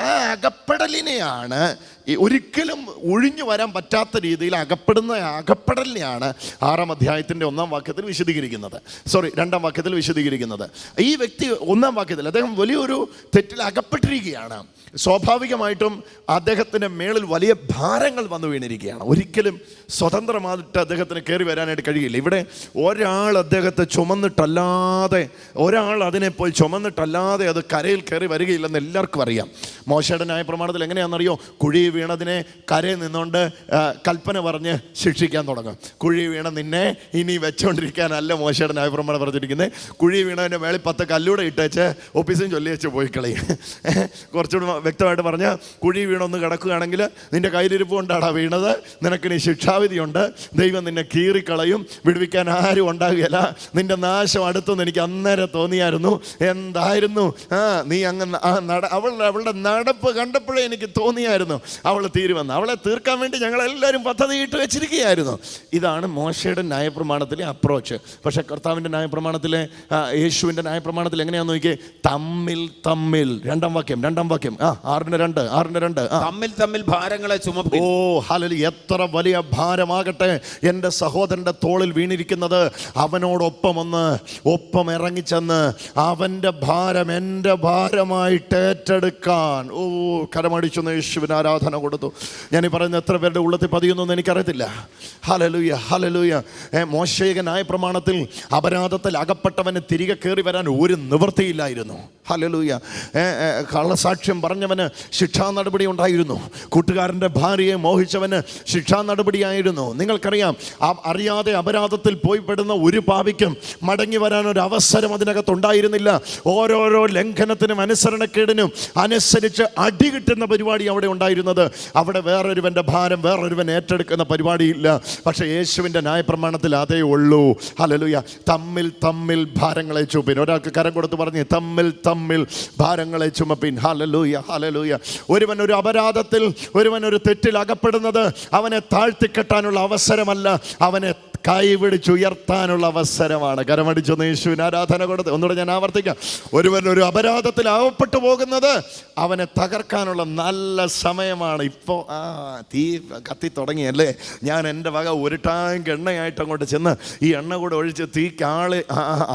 ആ അകപ്പെടലിനെയാണ് ഒരിക്കലും ഒഴിഞ്ഞു വരാൻ പറ്റാത്ത രീതിയിൽ അകപ്പെടുന്ന അകപ്പെടലിനെയാണ് ആറാം അധ്യായത്തിന്റെ ഒന്നാം വാക്യത്തിൽ വിശദീകരിക്കുന്നത്. സോറി രണ്ടാം വാക്യത്തിൽ വിശദീകരിക്കുന്നത്. ഈ വ്യക്തി ഒന്നാം വാക്യത്തിൽ അദ്ദേഹം വലിയൊരു തെറ്റിൽ അകപ്പെട്ടിരിക്കുകയാണ്. സ്വാഭാവികമായിട്ടും അദ്ദേഹത്തിന്റെ മേളിൽ വലിയ ഭാരങ്ങൾ വന്നു വീണിരിക്കുകയാണ്. ഒരിക്കലും സ്വതന്ത്രമായിട്ട് അദ്ദേഹത്തിന് കയറി വരാനായിട്ട് കഴിയില്ല. ഇവിടെ ഒരാൾ അദ്ദേഹത്തെ ചുമന്നിട്ടല്ലാതെ ഒരാൾ അതിനെ പോയി ചുമന്നിട്ടല്ലാതെ അത് കരയിൽ കയറി വരികയില്ലെന്ന് എല്ലാവർക്കും അറിയാം. മോശയുടെ ന്യായ പ്രമാണത്തിൽ എങ്ങനെയാണെന്നറിയോ? കുഴി വീണതിനെ കരയിൽ നിന്നുകൊണ്ട് കൽപ്പന പറഞ്ഞ് ശിക്ഷിക്കാൻ തുടങ്ങും. കുഴി വീണ നിന്നെ ഇനി വെച്ചുകൊണ്ടിരിക്കാനല്ല മോശയുടെ ന്യായ പ്രമാണം പറഞ്ഞിരിക്കുന്നത്. കുഴി വീണതിന്റെ മേളിൽ പത്ത് കല്ലൂടെ ഇട്ടേച്ച് ഓഫീസും ചൊല്ലി വെച്ച് പോയി കളയും. കുറച്ചുകൂടി വ്യക്തമായിട്ട് പറഞ്ഞ് കുഴി വീണൊന്ന് കിടക്കുകയാണെങ്കിൽ നിന്റെ കയ്യിലിരിപ്പ് കൊണ്ടാണ് വീണത്. നിനക്കിനി ശിക്ഷാവിധിയുണ്ട്. ദൈവം നിന്നെ കീറിക്കളയും. വിടുവിക്കാൻ ആരും ഉണ്ടാകുകയില്ല. നിന്റെ നാശം അടുത്തെന്ന് എനിക്ക് അന്നേരം തോന്നിയായിരുന്നു. എന്തായിരുന്നു? ആ നീ അങ്ങ് അവളുടെ അവളുടെ നടപ്പ് കണ്ടപ്പോഴേ എനിക്ക് തോന്നിയായിരുന്നു. അവൾ തീരുമെന്ന് അവളെ തീർക്കാൻ വേണ്ടി ഞങ്ങളെല്ലാവരും പദ്ധതി ഇട്ട് വെച്ചിരിക്കുകയായിരുന്നു. ഇതാണ് മോശയുടെ ന്യായപ്രമാണത്തിലെ അപ്രോച്ച് പക്ഷേ കർത്താവിന്റെ ന്യായപ്രമാണത്തിലെ യേശുവിന്റെ ന്യായപ്രമാണത്തിൽ എങ്ങനെയാണെന്ന് നോക്കിയേ? തമ്മിൽ തമ്മിൽ. രണ്ടാം വാക്യം രണ്ടാം വാക്യം. ആ ആറിന് രണ്ട് ആറിന് രണ്ട്. തമ്മിൽ തമ്മിൽ ഭാരങ്ങളെ ഓ ചുമക്കുവിൻ ഹലലി എത്ര വലിയ ഭാരമാകട്ടെ എന്റെ സഹോദരന്റെ തോളിൽ വീണിരിക്കുന്നത്. അവനോടൊപ്പം ഒന്ന് ഒപ്പം ഇറങ്ങിച്ചെന്ന് അവന്റെ ഭാരം എന്റെ ഭാരമായിട്ട് ഏറ്റെടുക്കാൻ. ഓ കരമടിച്ചു യേശുവിന് ആരാധന. കൊടുത്തു? ഞാൻ പറയുന്ന എത്ര പേരുടെ ഉള്ളത്തിൽ പതിയുന്നു എനിക്കറിയത്തില്ല. ഹലലൂയ ഹലലൂയ മോശേകനായ പ്രമാണത്തിൽ അപരാധത്തിൽ അകപ്പെട്ടവന് തിരികെ കയറി വരാൻ ഒരു നിവൃത്തിയില്ലായിരുന്നു. ഹലലൂയ കള്ളസാക്ഷ്യം പറഞ്ഞവന് ശിക്ഷാ നടപടി ഉണ്ടായിരുന്നു. കൂട്ടുകാരന്റെ ഭാര്യയെ മോഹിച്ചവന് ശിക്ഷാ നടപടിയായിരുന്നു നിങ്ങൾക്കറിയാം അറിയാതെ അപരാധത്തിൽ പോയി പെടുന്ന ഒരു പാപിക്കും മടങ്ങി വരാൻ ഒരു അവസരം അതിനകത്തുണ്ടായിരുന്നില്ല. ഓരോരോ ലംഘനത്തിനും അനുസരണക്കേടിനും അനുസരിച്ച് അടി കിട്ടുന്ന പരിപാടി അവിടെ ഉണ്ടായിരുന്നത് അവിടെ വേറൊരുവന്റെ ഭാരം വേറൊരുവൻ ഏറ്റെടുക്കുന്ന പരിപാടിയില്ല. പക്ഷേ യേശുവിന്റെ ന്യായപ്രമാണത്തിൽ അതേ ഉള്ളൂ. ഹലലുയ തമ്മിൽ തമ്മിൽ ഭാരങ്ങളെ ചുമപ്പിൻ. ഒരാൾക്ക് കരം കൊടുത്ത് പറഞ്ഞ് തമ്മിൽ തമ്മിൽ ഭാരങ്ങളെ ചുമപ്പിൻ. ഹലലൂയ ഹലലൂയ ഒരുവൻ ഒരു അപരാധത്തിൽ ഒരുവൻ ഒരു തെറ്റിൽ അകപ്പെടുന്നത് അവനെ താഴ്ത്തിക്കെട്ടാനുള്ള അവസരമല്ല. അവനെ കൈപിടിച്ചുയർത്താനുള്ള അവസരമാണ്. കരമടിച്ചൊന്ന് യേശുവിന് ആരാധന കൊടുത്ത് ഒന്നുകൂടെ ഞാൻ ആവർത്തിക്കാം. ഒരുവൻ ഒരു അപരാധത്തിൽ ആവപ്പെട്ടു പോകുന്നത് അവനെ തകർക്കാനുള്ള നല്ല സമയമാണ്. ഇപ്പോൾ ആ തീ കത്തി തുടങ്ങിയല്ലേ? ഞാൻ എന്റെ വക ഒരു ടാങ്ക് എണ്ണയായിട്ട് അങ്ങോട്ട് ചെന്ന് ഈ എണ്ണ കൂടെ ഒഴിച്ച് തീക്ക് ആൾ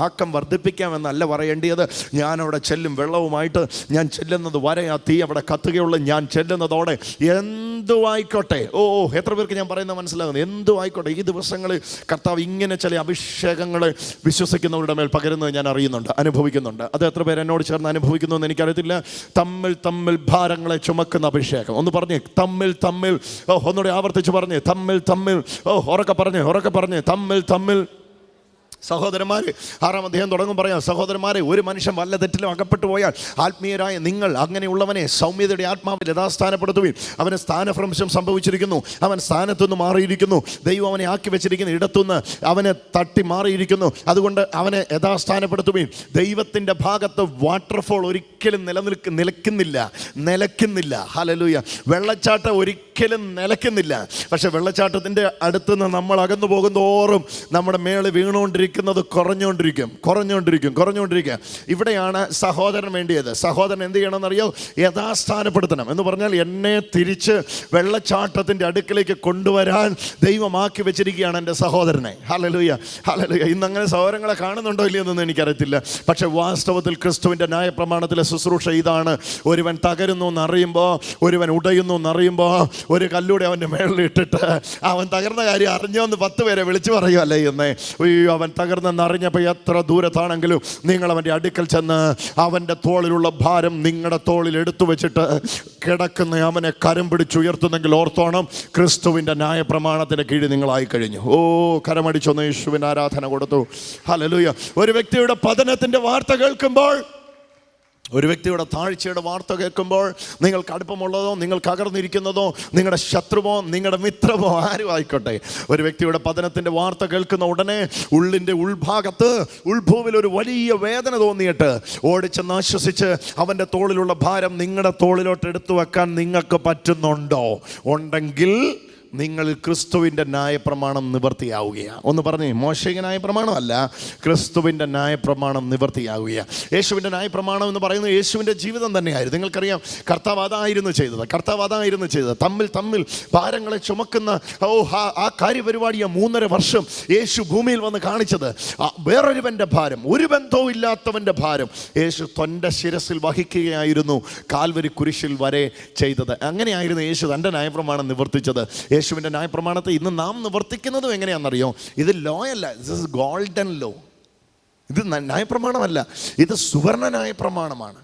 ആക്കം വർദ്ധിപ്പിക്കാമെന്നല്ല പറയേണ്ടിയത്. ഞാൻ ചെല്ലും വെള്ളവുമായിട്ട് ഞാൻ ചെല്ലുന്നത് വരെ ആ തീ അവിടെ കത്തുകയുള്ളൂ. ഞാൻ ചെല്ലുന്നതോടെ എന്തുവായിക്കോട്ടെ? ഓ ഓ എത്ര പേർക്ക് ഞാൻ പറയുന്നത് മനസ്സിലാകുന്നു? എന്തു ആയിക്കോട്ടെ ഈ ദിവസങ്ങളിൽ കർത്താവ് ഇങ്ങനെ ചില അഭിഷേകങ്ങൾ വിശ്വസിക്കുന്നവരുടെ മേൽ പകരുന്നത് ഞാൻ അറിയുന്നുണ്ട് അനുഭവിക്കുന്നുണ്ട്. അത് എത്ര പേര് എന്നോട് ചേർന്ന് അനുഭവിക്കുന്നു എന്ന് എനിക്കറിയത്തില്ല. തമ്മിൽ തമ്മിൽ ഭാരങ്ങളെ ചുമക്കുന്ന അഭിഷേകം. ഒന്ന് പറഞ്ഞേ തമ്മിൽ തമ്മിൽ ഓ ഒന്നുകൂടെ ആവർത്തിച്ച് പറഞ്ഞേ തമ്മിൽ തമ്മിൽ ഓ ഉറക്കെ പറഞ്ഞേ ഉറക്കെ പറഞ്ഞേ തമ്മിൽ തമ്മിൽ സഹോദരന്മാരെ ആറാം അദ്ദേഹം തുടങ്ങും പറയാം. സഹോദരന്മാരെ ഒരു മനുഷ്യൻ വല്ല തെറ്റിലും അകപ്പെട്ടു പോയാൽ ആത്മീയരായ നിങ്ങൾ അങ്ങനെയുള്ളവനെ സൗമ്യതയുടെ ആത്മാവിൽ യഥാസ്ഥാനപ്പെടുത്തുകയും അവന് സ്ഥാനഭ്രംശം സംഭവിച്ചിരിക്കുന്നു. അവൻ സ്ഥാനത്തുനിന്ന് മാറിയിരിക്കുന്നു. ദൈവം അവനെ ആക്കി വെച്ചിരിക്കുന്ന ഇടത്തുനിന്ന് അവനെ തട്ടി മാറിയിരിക്കുന്നു. അതുകൊണ്ട് അവനെ യഥാസ്ഥാനപ്പെടുത്തുകയും ദൈവത്തിന്റെ ഭാഗത്ത് വാട്ടർഫോൾ ഒരിക്കലും നിലനിൽക്ക് നിലയ്ക്കുന്നില്ല. നിലയ്ക്കുന്നില്ല. ഹലലൂയ വെള്ളച്ചാട്ടം ഒരിക്കലും നിലയ്ക്കുന്നില്ല. പക്ഷേ വെള്ളച്ചാട്ടത്തിന്റെ അടുത്തുനിന്ന് നമ്മൾ അകന്നു പോകുന്നതോറും തോറും നമ്മുടെ മേളിൽ വീണുകൊണ്ടിരിക്കുന്നത് കുറഞ്ഞുകൊണ്ടിരിക്കും കുറഞ്ഞുകൊണ്ടിരിക്കും കുറഞ്ഞുകൊണ്ടിരിക്കുക. ഇവിടെയാണ് സഹോദരൻ വേണ്ടിയത്. സഹോദരൻ എന്ത് ചെയ്യണമെന്നറിയോ? യഥാസ്ഥാനപ്പെടുത്തണം. എന്ന് പറഞ്ഞാൽ എന്നെ തിരിച്ച് വെള്ളച്ചാട്ടത്തിന്റെ അടുക്കിലേക്ക് കൊണ്ടുവരാൻ ദൈവമാക്കി വെച്ചിരിക്കുകയാണ് എന്റെ സഹോദരനെ. ഹലലുയ ഹലലുയ ഇന്ന് അങ്ങനെ സഹോദരങ്ങളെ കാണുന്നുണ്ടോ ഇല്ലയോ എന്നൊന്നും എനിക്കറിയത്തില്ല. പക്ഷേ വാസ്തവത്തിൽ ക്രിസ്തുവിന്റെ ന്യായപ്രമാണത്തിലെ ശുശ്രൂഷ ഇതാണ്. ഒരുവൻ തകരുന്നു എന്നറിയുമ്പോൾ ഒരുവൻ ഉടയുന്നു എന്നറിയുമ്പോൾ ഒരു കല്ലൂടെ അവന്റെ മേളിൽ ഇട്ടിട്ട് അവൻ തകർന്ന കാര്യം അറിഞ്ഞോ എന്ന് പത്ത് പേരെ വിളിച്ചു പറയുമല്ലേ എന്നേ അയ്യോ അവൻ തകർന്നെന്ന് അറിഞ്ഞപ്പോൾ എത്ര ദൂരത്താണെങ്കിലും നിങ്ങൾ അവന്റെ അടുക്കൽ ചെന്ന് അവന്റെ തോളിലുള്ള ഭാരം നിങ്ങളുടെ തോളിൽ എടുത്തു വെച്ചിട്ട് കിടക്കുന്ന അവനെ കരം പിടിച്ചുയർത്തുന്നെങ്കിൽ ഓർത്തോണം ക്രിസ്തുവിന്റെ ന്യായപ്രമാണത്തിന്റെ കീഴിൽ നിങ്ങളായി കഴിഞ്ഞു. ഓ കരമടിച്ചൊന്ന് യേശുവിന് ആരാധന കൊടുത്തു. ഹലലുയ ഒരു വ്യക്തിയുടെ പതനത്തിന്റെ വാർത്ത കേൾക്കുമ്പോൾ ഒരു വ്യക്തിയുടെ താഴ്ചയുടെ വാർത്ത കേൾക്കുമ്പോൾ നിങ്ങൾക്ക് അടുപ്പമുള്ളതോ നിങ്ങൾക്ക് അകർന്നിരിക്കുന്നതോ നിങ്ങളുടെ ശത്രുവോ നിങ്ങളുടെ മിത്രമോ ആരും ആയിക്കോട്ടെ. ഒരു വ്യക്തിയുടെ പതനത്തിന്റെ വാർത്ത കേൾക്കുന്ന ഉടനെ ഉള്ളിന്റെ ഉൾഭാഗത്ത് ഉൾഭൂവിൽ ഒരു വലിയ വേദന തോന്നിയിട്ട് ഓടിച്ചെന്ന് ആശ്വസിച്ച് അവന്റെ തോളിലുള്ള ഭാരം നിങ്ങളുടെ തോളിലോട്ട് എടുത്തു വെക്കാൻ നിങ്ങൾക്ക് പറ്റുന്നുണ്ടോ? ഉണ്ടെങ്കിൽ നിങ്ങൾ ക്രിസ്തുവിന്റെ ന്യായപ്രമാണം നിവർത്തിയാവുകയാണ് ഒന്ന് പറഞ്ഞേ മോശയുടെ ന്യായപ്രമാണമല്ല ക്രിസ്തുവിന്റെ ന്യായപ്രമാണം നിവർത്തിയാവുകയാണ് യേശുവിന്റെ ന്യായപ്രമാണം എന്ന് പറയുന്നത് യേശുവിന്റെ ജീവിതം തന്നെയായിരുന്നു. നിങ്ങൾക്കറിയാം കർത്താവ് അതായിരുന്നു ചെയ്തത് കർത്താവ് അതായിരുന്നു ചെയ്തത്. തമ്മിൽ തമ്മിൽ ഭാരങ്ങളെ ചുമക്കുന്ന ഓ ആ ആ കാര്യപരിപാടിയെ മൂന്നര വർഷം യേശു ഭൂമിയിൽ വന്ന് കാണിച്ചത്. വേറൊരുവന്റെ ഭാരം ഒരു ബന്ധവും ഇല്ലാത്തവന്റെ ഭാരം യേശു തൊന്റെ ശിരസിൽ വഹിക്കുകയായിരുന്നു കാൽവരി കുരിശിൽ വരെ ചെയ്തത്. അങ്ങനെയായിരുന്നു യേശു തന്റെ ന്യായപ്രമാണം നിവർത്തിച്ചത്. യേശുവിന്റെ ന്യായപ്രമാണത്തെ ഇന്ന് നാം നിവർത്തിക്കുന്നതും എങ്ങനെയാണെന്നറിയോ? ഇത് ലോ അല്ല. ദിസ് ഇസ് ഗോൾഡൻ ലോ ഇത് ന്യായപ്രമാണമല്ല. ഇത് സുവർണ ന്യായപ്രമാണമാണ്.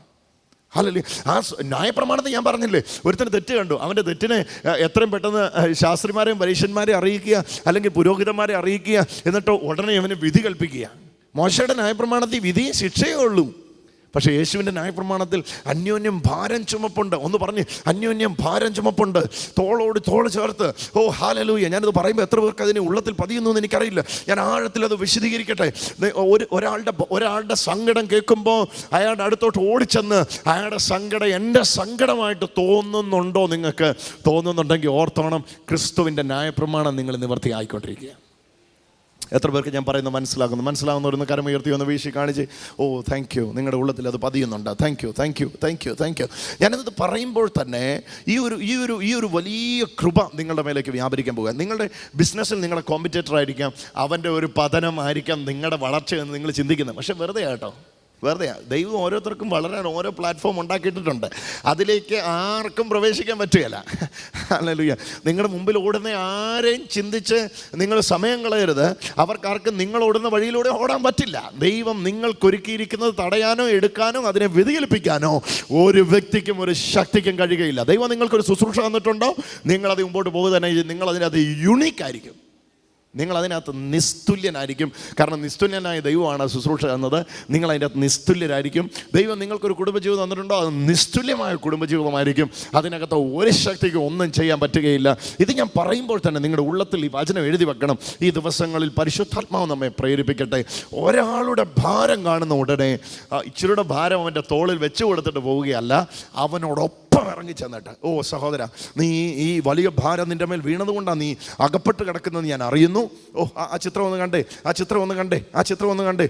അല്ലല്ലേ ആ ന്യായപ്രമാണത്തെ ഞാൻ പറഞ്ഞില്ലേ? ഒരുത്തന് തെറ്റ് കണ്ടു. അവന്റെ തെറ്റിനെ എത്രയും പെട്ടെന്ന് ശാസ്ത്രിമാരെയും പരീക്ഷന്മാരെയും അറിയിക്കുക അല്ലെങ്കിൽ പുരോഹിതന്മാരെ അറിയിക്കുക എന്നിട്ട് ഉടനെ അവന് വിധി കൽപ്പിക്കുക. മോശയുടെ ന്യായപ്രമാണത്തിൽ വിധിയും ശിക്ഷയേ ഉള്ളൂ. പക്ഷേ യേശുവിന്റെ ന്യായപ്രമാണത്തിൽ അന്യോന്യം ഭാരം ചുമപ്പുണ്ട്. ഒന്ന് പറഞ്ഞ് അന്യോന്യം ഭാരം ചുമപ്പുണ്ട്. തോളോട് തോൾ ചേർത്ത്. ഓ ഹാലലൂയ ഞാനത് പറയുമ്പോൾ എത്ര പേർക്ക് അതിനെ ഉള്ളത്തിൽ പതിയുന്നു എന്ന് എനിക്കറിയില്ല. ഞാൻ ആഴത്തിൽ അത് വിശദീകരിക്കട്ടെ. ഒരു ഒരാളുടെ ഒരാളുടെ സങ്കടം കേൾക്കുമ്പോൾ അയാളുടെ അടുത്തോട്ട് ഓടിച്ചെന്ന് അയാളുടെ സങ്കടം എന്റെ സങ്കടമായിട്ട് തോന്നുന്നുണ്ടോ നിങ്ങൾക്ക്? തോന്നുന്നുണ്ടെങ്കിൽ ഓർത്തോണം ക്രിസ്തുവിന്റെ ന്യായപ്രമാണം നിങ്ങൾ നിവർത്തി ആയിക്കൊണ്ടിരിക്കുക എത്ര പേർക്ക് ഞാൻ പറയുന്നത് മനസ്സിലാകുന്നു? മനസ്സിലാകുന്നവരൊന്ന് കരമുയർത്തി ഒന്ന് വീശി കാണിച്ച്. ഓ താങ്ക് യു നിങ്ങളുടെ ഉള്ളത്തിൽ അത് പതിയുന്നുണ്ട്. Thank you thank you thank you thank you ഞാനിത് പറയുമ്പോൾ തന്നെ ഈ ഒരു ഈ ഒരു ഈ ഒരു വലിയ കൃപ നിങ്ങളുടെ മേലേക്ക് വ്യാപരിക്കാൻ പോകുക. നിങ്ങളുടെ ബിസിനസ്സിൽ നിങ്ങളുടെ കോമ്പറ്റേറ്റർ ആയിരിക്കാം. അവന്റെ ഒരു പതനമായിരിക്കാം നിങ്ങളുടെ വളർച്ച എന്ന് നിങ്ങൾ ചിന്തിക്കുന്നത്. പക്ഷെ വെറുതെ ആട്ടോ വെറുതെ ദൈവം ഓരോരുത്തർക്കും വളരാൻ ഓരോ പ്ലാറ്റ്ഫോം ഉണ്ടാക്കിയിട്ടുണ്ട് അതിലേക്ക് ആർക്കും പ്രവേശിക്കാൻ പറ്റുകയില്ല. അല്ലല്ലോ നിങ്ങളുടെ മുമ്പിൽ ഓടുന്ന ആരെയും ചിന്തിച്ച് നിങ്ങൾ സമയം കളയരുത്. അവർക്കാർക്കും നിങ്ങൾ ഓടുന്ന വഴിയിലൂടെ ഓടാൻ പറ്റില്ല. ദൈവം നിങ്ങൾക്കൊരുക്കിയിരിക്കുന്നത് തടയാനോ എടുക്കാനോ അതിനെ വ്യതികലിപ്പിക്കാനോ ഒരു വ്യക്തിക്കും ഒരു ശക്തിക്കും കഴിയുകയില്ല. ദൈവം നിങ്ങൾക്കൊരു ശുശ്രൂഷ തന്നിട്ടുണ്ടോ? നിങ്ങളത് മുമ്പോട്ട് പോകുക തന്നെ. നിങ്ങളതിനകത്ത് യുണീക്ക് ആയിരിക്കും. നിങ്ങൾ അതിനകത്ത് നിസ്തുല്യനായിരിക്കും. കാരണം നിസ്തുല്യനായ ദൈവമാണ് ശുശ്രൂഷ എന്നത്. നിങ്ങൾ അതിന്റെ അകത്ത് നിസ്തുല്യരായിരിക്കും. ദൈവം നിങ്ങൾക്കൊരു കുടുംബജീവിതം തന്നിട്ടുണ്ടോ? അത് നിസ്തുല്യമായ കുടുംബജീവിതമായിരിക്കും. അതിനകത്ത് ഒരു ശക്തിക്ക് ഒന്നും ചെയ്യാൻ പറ്റുകയില്ല. ഇത് ഞാൻ പറയുമ്പോൾ തന്നെ നിങ്ങളുടെ ഉള്ളത്തിൽ ഈ വചനം എഴുതി വെക്കണം. ഈ ദിവസങ്ങളിൽ പരിശുദ്ധാത്മാവ് നമ്മെ പ്രേരിപ്പിക്കട്ടെ. ഒരാളുടെ ഭാരം കാണുന്ന ഉടനെ ഇച്ചിരിയുടെ ഭാരം അവന്റെ തോളിൽ വെച്ചു കൊടുത്തിട്ട് പോവുകയല്ല. അവനോടൊപ്പം ഇപ്പം ഇറങ്ങി ചെന്നിട്ട് ഓ സഹോദര നീ ഈ വലിയ ഭാരം നിന്റെ മേൽ വീണതുകൊണ്ടാണ് നീ അകപ്പെട്ട് കിടക്കുന്നത് ഞാൻ അറിയുന്നു. ഓ ആ- ചിത്രം ഒന്ന് കണ്ടേ ആ ചിത്രം ഒന്ന് കണ്ടേ ആ ചിത്രം ഒന്ന് കണ്ടേ.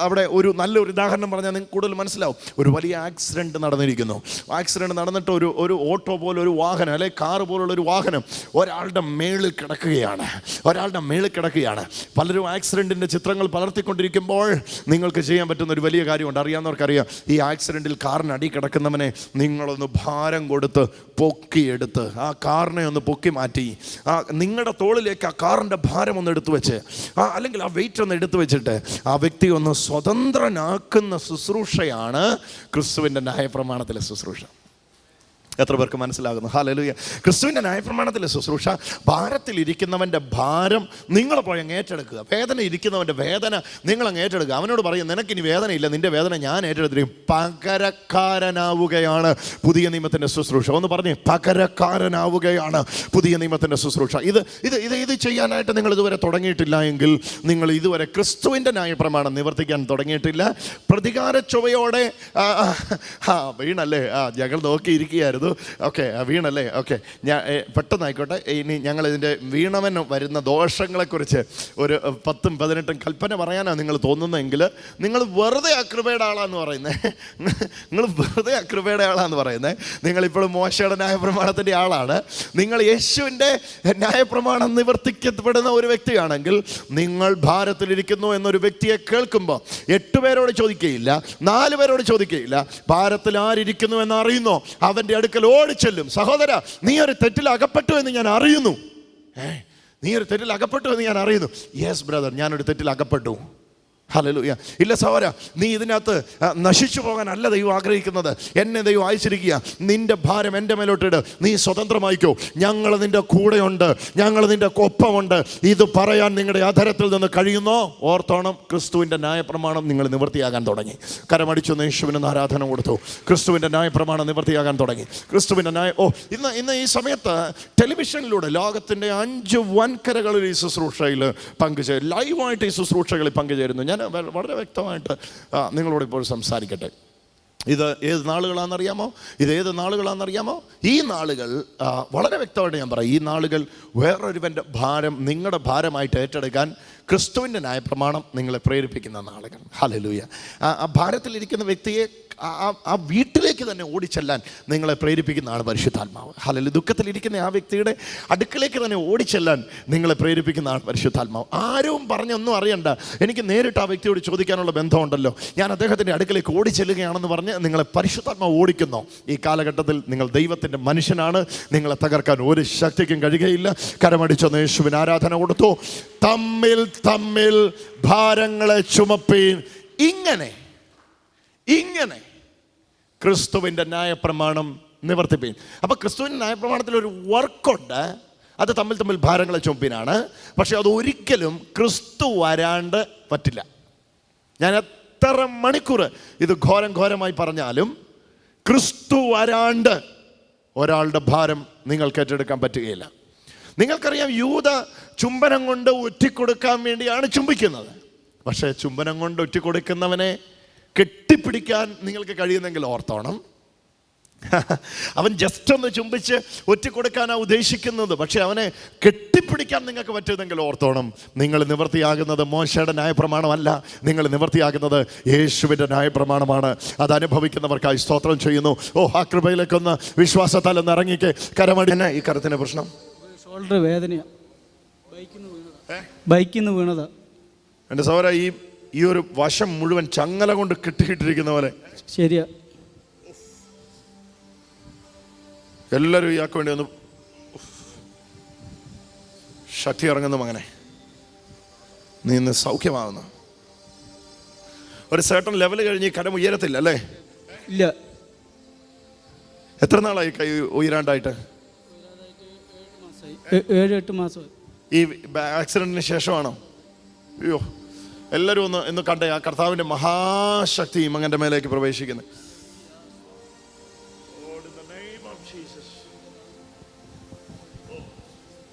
അവിടെ ഒരു നല്ലൊരു ഉദാഹരണം പറഞ്ഞാൽ നിങ്ങൾക്ക് കൂടുതൽ മനസ്സിലാവും. ഒരു വലിയ ആക്സിഡന്റ് നടന്നിരിക്കുന്നു. ആക്സിഡന്റ് നടന്നിട്ട് ഒരു ഒരു ഓട്ടോ പോലെ ഒരു വാഹനം അല്ലെ കാറ് പോലുള്ള ഒരു വാഹനം ഒരാളുടെ മേളിൽ കിടക്കുകയാണ്. ഒരാളുടെ മേളിൽ കിടക്കുകയാണ്. പലരും ആക്സിഡന്റിന്റെ ചിത്രങ്ങൾ പലർത്തിക്കൊണ്ടിരിക്കുമ്പോൾ നിങ്ങൾക്ക് ചെയ്യാൻ പറ്റുന്ന ഒരു വലിയ കാര്യമുണ്ട്. അറിയാവുന്നവർക്കറിയാം ഈ ആക്സിഡന്റിൽ കാറിന് അടി കിടക്കുന്നവനെ നിങ്ങളൊന്ന് ഭാരം കൊടുത്ത് പൊക്കിയെടുത്ത് ആ കാറിനെ ഒന്ന് പൊക്കി മാറ്റി. ആ നിങ്ങളുടെ തോളിലേക്ക് ആ കാറിന്റെ ഭാരം ഒന്ന് എടുത്തു വെച്ച് ആ അല്ലെങ്കിൽ ആ വെയിറ്റ് ഒന്ന് എടുത്തു വെച്ചിട്ട് ആ വ്യക്തി ഒന്ന് സ്വതന്ത്രനാക്കുന്ന ശുശ്രൂഷയാണ് ക്രിസ്തുവിന്റെ ന്യായപ്രമാണത്തിലെ ശുശ്രൂഷ. എത്ര പേർക്ക് മനസ്സിലാകുന്നു? ഹാലലുയ ക്രിസ്തുവിന്റെ ന്യായപ്രമാണത്തിലെ ശുശ്രൂഷ ഭാരത്തിലിരിക്കുന്നവന്റെ ഭാരം നിങ്ങൾ പോയി അങ്ങ് ഏറ്റെടുക്കുക. വേദന ഇരിക്കുന്നവന്റെ വേദന നിങ്ങൾ അങ്ങ് ഏറ്റെടുക്കുക. അവനോട് പറയും നിനക്കിനി വേദനയില്ല നിന്റെ വേദന ഞാൻ ഏറ്റെടുത്തിരിക്കും. പകരക്കാരനാവുകയാണ് പുതിയ നിയമത്തിന്റെ ശുശ്രൂഷ. ഒന്ന് പറഞ്ഞു പകരക്കാരനാവുകയാണ് പുതിയ നിയമത്തിന്റെ ശുശ്രൂഷ. ഇത് ഇത് ഇത് ഇത് ചെയ്യാനായിട്ട് നിങ്ങൾ ഇതുവരെ തുടങ്ങിയിട്ടില്ല എങ്കിൽ നിങ്ങൾ ഇതുവരെ ക്രിസ്തുവിന്റെ ന്യായപ്രമാണം നിവർത്തിക്കാൻ തുടങ്ങിയിട്ടില്ല. പ്രതികാര ചുവയോടെ ആ, വീണല്ലേ? ആ ഞങ്ങൾ നോക്കിയിരിക്കുകയായിരുന്നു. ഓക്കെ വീണല്ലേ? ഓക്കെ ഞാൻ പെട്ടെന്നായിക്കോട്ടെ. ഇനി ഞങ്ങൾ ഇതിന്റെ വീണവൻ വരുന്ന ദോഷങ്ങളെക്കുറിച്ച് ഒരു പത്തും പതിനെട്ടും കൽപ്പന പറയാനാണ് നിങ്ങൾ തോന്നുന്നതെങ്കിൽ നിങ്ങൾ വെറുതെ ആ കൃപയുടെ ആളാന്ന് പറയുന്നത് നിങ്ങൾ വെറുതെ ആ കൃപയുടെ ആളാന്ന് പറയുന്നത് നിങ്ങളിപ്പോഴും മോശയുടെ ന്യായപ്രമാണത്തിന്റെ ആളാണ്. നിങ്ങൾ യേശുവിന്റെ ന്യായപ്രമാണം നിവർത്തിക്കപ്പെടുന്ന ഒരു വ്യക്തിയാണെങ്കിൽ നിങ്ങൾ ഭാരത്തിലിരിക്കുന്നു എന്നൊരു വ്യക്തിയെ കേൾക്കുമ്പോൾ എട്ട് പേരോട് ചോദിക്കുകയില്ല നാല് പേരോട് ചോദിക്കുകയില്ല ഭാരത്തിൽ എന്ന് അറിയുന്നോ അവന്റെ അടുക്കൽ ഓടിച്ചെല്ലും. സഹോദര നീ ഒരു തെറ്റിൽ അകപ്പെട്ടു എന്ന് ഞാൻ അറിയുന്നു. ഏ നീ ഒരു തെറ്റിൽ അകപ്പെട്ടു എന്ന് ഞാൻ അറിയുന്നു. യെസ് ബ്രദർ ഞാനൊരു തെറ്റിൽ അകപ്പെട്ടു. ഹലലുയ ഇല്ല സഹോര നീ ഇതിനകത്ത് നശിച്ചു പോകാനല്ല ദൈവം ആഗ്രഹിക്കുന്നത്. എന്നെ ദൈവം അയച്ചിരിക്കുക. നിന്റെ ഭാരം എന്റെ മേലോട്ടിട് നീ സ്വതന്ത്രമായിക്കോ. ഞങ്ങൾ നിന്റെ കൂടെയുണ്ട്. ഞങ്ങൾ നിന്റെ കൊപ്പമുണ്ട്. ഇത് പറയാൻ നിങ്ങളുടെ അധരത്തിൽ നിന്ന് കഴിയുന്നോ? ഓർത്തോണം ക്രിസ്തുവിന്റെ ന്യായപ്രമാണം നിങ്ങൾ നിവൃത്തിയാകാൻ തുടങ്ങി. കരമടിച്ചു യേശുവിന് ആരാധന കൊടുത്തു. ക്രിസ്തുവിന്റെ ന്യായപ്രമാണം നിവൃത്തിയാകാൻ തുടങ്ങി. ക്രിസ്തുവിന്റെ ന്യായ ഓ ഇന്ന് ഇന്ന് ഈ സമയത്ത് ടെലിവിഷനിലൂടെ ലോകത്തിന്റെ അഞ്ച് വൻകരകളിൽ ഈ ശുശ്രൂഷയിൽ പങ്കുചേരും ലൈവായിട്ട് ഈ ശുശ്രൂഷകളിൽ പങ്കുചേരുന്നു. ഞാൻ വ- വളരെ വ്യക്തമായിട്ട് നിങ്ങളോട് ഇപ്പോൾ സംസാരിക്കട്ടെ. ഇത് ഏത് നാളുകളാണെന്നറിയാമോ? ഇത് ഏത് നാളുകളാണെന്നറിയാമോ? ഈ നാളുകൾ വളരെ വ്യക്തമായിട്ട് ഞാൻ പറയാം. ഈ നാളുകൾ വേറൊരുവന്റെ ഭാരം നിങ്ങളുടെ ഭാരമായിട്ട് ഏറ്റെടുക്കാൻ ക്രിസ്തുവിന്റെ ന്യായപ്രമാണം നിങ്ങളെ പ്രേരിപ്പിക്കുന്ന നാളുകൾ. ഹലലൂയ ആ ഭാരത്തിലിരിക്കുന്ന വ്യക്തിയെ ആ- വീട്ടിലേക്ക് തന്നെ ഓടിച്ചെല്ലാൻ നിങ്ങളെ പ്രേരിപ്പിക്കുന്നതാണ് പരിശുദ്ധാത്മാവ്. ഹലലു ദുഃഖത്തിലിരിക്കുന്ന ആ വ്യക്തിയുടെ അടുക്കളേക്ക് തന്നെ ഓടിച്ചെല്ലാൻ നിങ്ങളെ പ്രേരിപ്പിക്കുന്നതാണ് പരിശുദ്ധാത്മാവ്. ആരും പറഞ്ഞൊന്നും അറിയണ്ട. എനിക്ക് നേരിട്ട് ആ വ്യക്തിയോട് ചോദിക്കാനുള്ള ബന്ധമുണ്ടല്ലോ. ഞാൻ അദ്ദേഹത്തിന്റെ അടുക്കളേക്ക് ഓടിച്ചെല്ലുകയാണെന്ന് പറഞ്ഞ് നിങ്ങളെ പരിശുദ്ധാത്മാവ് ഓടിക്കുന്നു. ഈ കാലഘട്ടത്തിൽ നിങ്ങൾ ദൈവത്തിന്റെ മനുഷ്യനാണ്. നിങ്ങളെ തകർക്കാൻ ഒരു ശക്തിക്കും കഴിയുകയില്ല. കരമടിച്ചൊന്ന് യേശുവിന് ആരാധന കൊടുത്തു. തമ്മിൽ തമ്മിൽ ഭാരങ്ങളെ ചുമപ്പീൻ. ഇങ്ങനെ ഇങ്ങനെ ക്രിസ്തുവിന്റെ ന്യായപ്രമാണം നിവർത്തിപ്പീൻ. അപ്പോൾ ക്രിസ്തുവിന്റെ ന്യായപ്രമാണത്തിൽ ഒരു വർക്കുണ്ട് അത് തമ്മിൽ തമ്മിൽ ഭാരങ്ങളെ ചൊമ്പിനാണ് പക്ഷേ അത് ഒരിക്കലും ക്രിസ്തു വരാണ്ട് പറ്റില്ല. ഞാൻ എത്ര മണിക്കൂർ ഇത് ഘോരം ഘോരമായി പറഞ്ഞാലും ക്രിസ്തു വരാണ്ട് ഒരാളുടെ ഭാരം നിങ്ങൾക്ക് ഏറ്റെടുക്കാൻ പറ്റുകയില്ല. നിങ്ങൾക്കറിയാം യൂത ചുംബനം കൊണ്ട് ഒറ്റിക്കൊടുക്കാൻ വേണ്ടിയാണ് ചുംബിക്കുന്നത്. പക്ഷേ ചുംബനം കൊണ്ട് ഒറ്റിക്കൊടുക്കുന്നവനെ കെട്ടിപ്പിടിക്കാൻ നിങ്ങൾക്ക് കഴിയുന്നെങ്കിൽ ഓർത്തോണം. അവൻ ജസ്റ്റ് ഒന്ന് ചുംബിച്ച് ഒറ്റ കൊടുക്കാനാണ് ഉദ്ദേശിക്കുന്നത് പക്ഷെ അവനെ കെട്ടിപ്പിടിക്കാൻ നിങ്ങൾക്ക് പറ്റുന്നെങ്കിൽ ഓർത്തോണം. നിങ്ങൾ നിവൃത്തിയാകുന്നത് മോശയുടെ ന്യായപ്രമാണമല്ല. നിങ്ങൾ നിവൃത്തിയാകുന്നത് യേശുവിന്റെ ന്യായപ്രമാണമാണ്. അത് അനുഭവിക്കുന്നവർക്കായി സ്തോത്രം ചെയ്യുന്നു. ഓ ആ കൃപയിലേക്കൊന്ന് വിശ്വാസത്താൽ ഒന്ന് ഇറങ്ങിക്ക്. കരമടി തന്നെ ഈ കരത്തിന് പ്രശ്നം? ഷോൾഡർ വേദനയാണ് ബൈക്കിൽ നിന്ന് വീണതാ. ബൈക്കിൽ നിന്ന് വീണതാ. എന്റെ സഹോദര ഈ ഈ ഒരു വശം മുഴുവൻ ചങ്ങല കൊണ്ട് കെട്ടിയിട്ടിരിക്കുന്ന പോലെ. ശരിയാ. എല്ലാവരും ഇയാൾക്ക് വേണ്ടി ഒന്ന് ശക്തി ഇറങ്ങുന്നു അങ്ങനെ നീ ഇന്ന് സൗഖ്യമാകുന്നു ഒരു സേട്ടൻ ലെവൽ കഴിഞ്ഞ് കരം ഉയരത്തില്ല അല്ലേ? ഇല്ല. എത്ര നാളായി കൈ ഉയരാണ്ടായിട്ട്? ഏഴ് എട്ട് മാസം ഈ ആക്സിഡന്റിന് ശേഷമാണോ? അയ്യോ. എല്ലാവരും ഒന്ന് ഇന്ന് കണ്ടേ ആ കർത്താവിന്റെ മഹാശക്തി അങ്ങന്റെ മേലേക്ക് പ്രവേശിക്കുന്നത്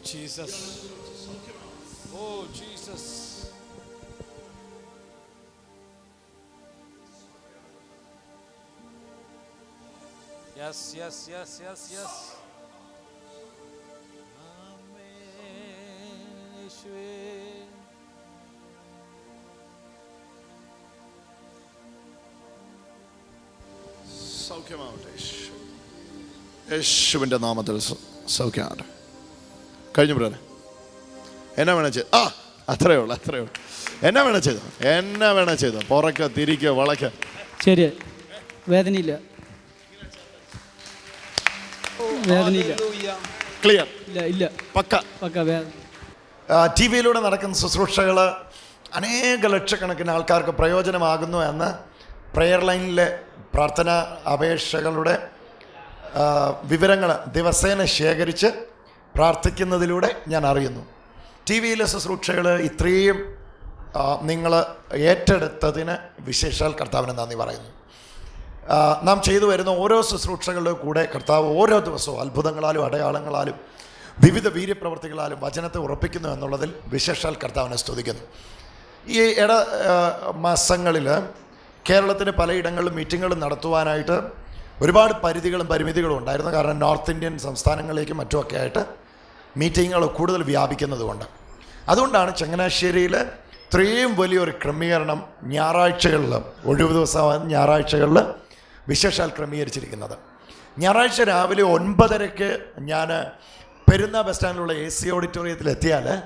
Jesus oh Jesus Yes, yes, yes, yes, yes. സൗഖ്യമാവട്ടെ യേശു. യേശുവിന്റെ നാമത്തിൽ സൗഖ്യമാവട്ടെ. കഴിഞ്ഞു ബ്രദറെ. എന്നാ വേണം ചെയ്ത്. ആ അത്രയേ ഉള്ളൂ അത്രയേ ഉള്ളൂ. എന്നാ വേണം ചെയ്തോ. എന്നാ വേണം ചെയ്തോ. പുറക്ക തിരിക്കോ വളക്ക ശരി. വേദനയില്ല. വേദനയില്ല. ക്ലിയർ ഇല്ല ഇല്ല. പക്ക. പക്ക വേദന ടി വിയിലൂടെ നടക്കുന്ന ശുശ്രൂഷകൾ അനേക ലക്ഷക്കണക്കിന് ആൾക്കാർക്ക് പ്രയോജനമാകുന്നു എന്ന് പ്രെയർ ലൈനിലെ പ്രാർത്ഥന അപേക്ഷകളുടെ വിവരങ്ങൾ ദിവസേന ശേഖരിച്ച് പ്രാർത്ഥിക്കുന്നതിലൂടെ ഞാൻ അറിയുന്നു. ടി വിയിലെ ശുശ്രൂഷകൾ ഇത്രയും നിങ്ങൾ ഏറ്റെടുത്തതിന് വിശേഷാൽ കർത്താവിന് നന്ദി പറയുന്നു. നാം ചെയ്തു വരുന്ന ഓരോ ശുശ്രൂഷകളുടെ കൂടെ കർത്താവ് ഓരോ ദിവസവും അത്ഭുതങ്ങളാലും അടയാളങ്ങളാലും വിവിധ വീര്യപ്രവർത്തികളാലും വചനത്തെ ഉറപ്പിക്കുന്നു എന്നുള്ളതിൽ വിശേഷാൽ കർത്താവിനെ സ്തുതിക്കുന്നു. ഈ ഇട മാസങ്ങളിൽ കേരളത്തിന് പലയിടങ്ങളിലും മീറ്റിങ്ങുകൾ നടത്തുവാനായിട്ട് ഒരുപാട് പരിധികളും പരിമിതികളും ഉണ്ടായിരുന്നു. കാരണം നോർത്ത് ഇന്ത്യൻ സംസ്ഥാനങ്ങളിലേക്കും മറ്റുമൊക്കെ ആയിട്ട് മീറ്റിങ്ങുകൾ കൂടുതൽ വ്യാപിക്കുന്നതുകൊണ്ട്. അതുകൊണ്ടാണ് ചങ്ങനാശ്ശേരിയിൽ ഇത്രയും വലിയൊരു ക്രമീകരണം ഞായറാഴ്ചകളിൽ ഒഴിവ് ദിവസം ഞായറാഴ്ചകളിൽ വിശേഷാൽ ക്രമീകരിച്ചിരിക്കുന്നത്. ഞായറാഴ്ച രാവിലെ ഒൻപതരയ്ക്ക് ഞാൻ പെരുന്ന ബസ് സ്റ്റാൻഡിലുള്ള എ സി ഓഡിറ്റോറിയത്തിൽ എത്തിയാൽ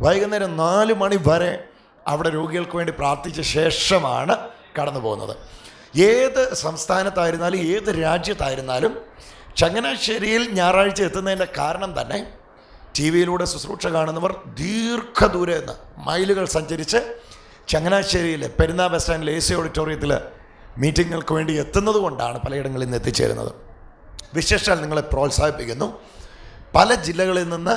വൈകുന്നേരം നാല് മണി വരെ അവിടെ രോഗികൾക്ക് വേണ്ടി പ്രാർത്ഥിച്ച ശേഷമാണ് കടന്നു പോകുന്നത് ഏത് സംസ്ഥാനത്തായിരുന്നാലും ഏത് രാജ്യത്തായിരുന്നാലും ചങ്ങനാശ്ശേരിയിൽ ഞായറാഴ്ച എത്തുന്നതിന്റെ കാരണം തന്നെ ടി വിയിലൂടെ ശുശ്രൂഷ കാണുന്നവർ ദീർഘദൂരെ നിന്ന് മൈലുകൾ സഞ്ചരിച്ച് ചങ്ങനാശ്ശേരിയിലെ പെരുന്നാ ബസ് സ്റ്റാൻഡിലെ എ സി ഓഡിറ്റോറിയത്തിൽ മീറ്റിങ്ങുകൾക്ക് വേണ്ടി എത്തുന്നത് കൊണ്ടാണ് പലയിടങ്ങളിൽ നിന്ന് എത്തിച്ചേരുന്നത്. വിശേഷാൽ നിങ്ങളെ പ്രോത്സാഹിപ്പിക്കുന്നു. പല ജില്ലകളിൽ നിന്ന്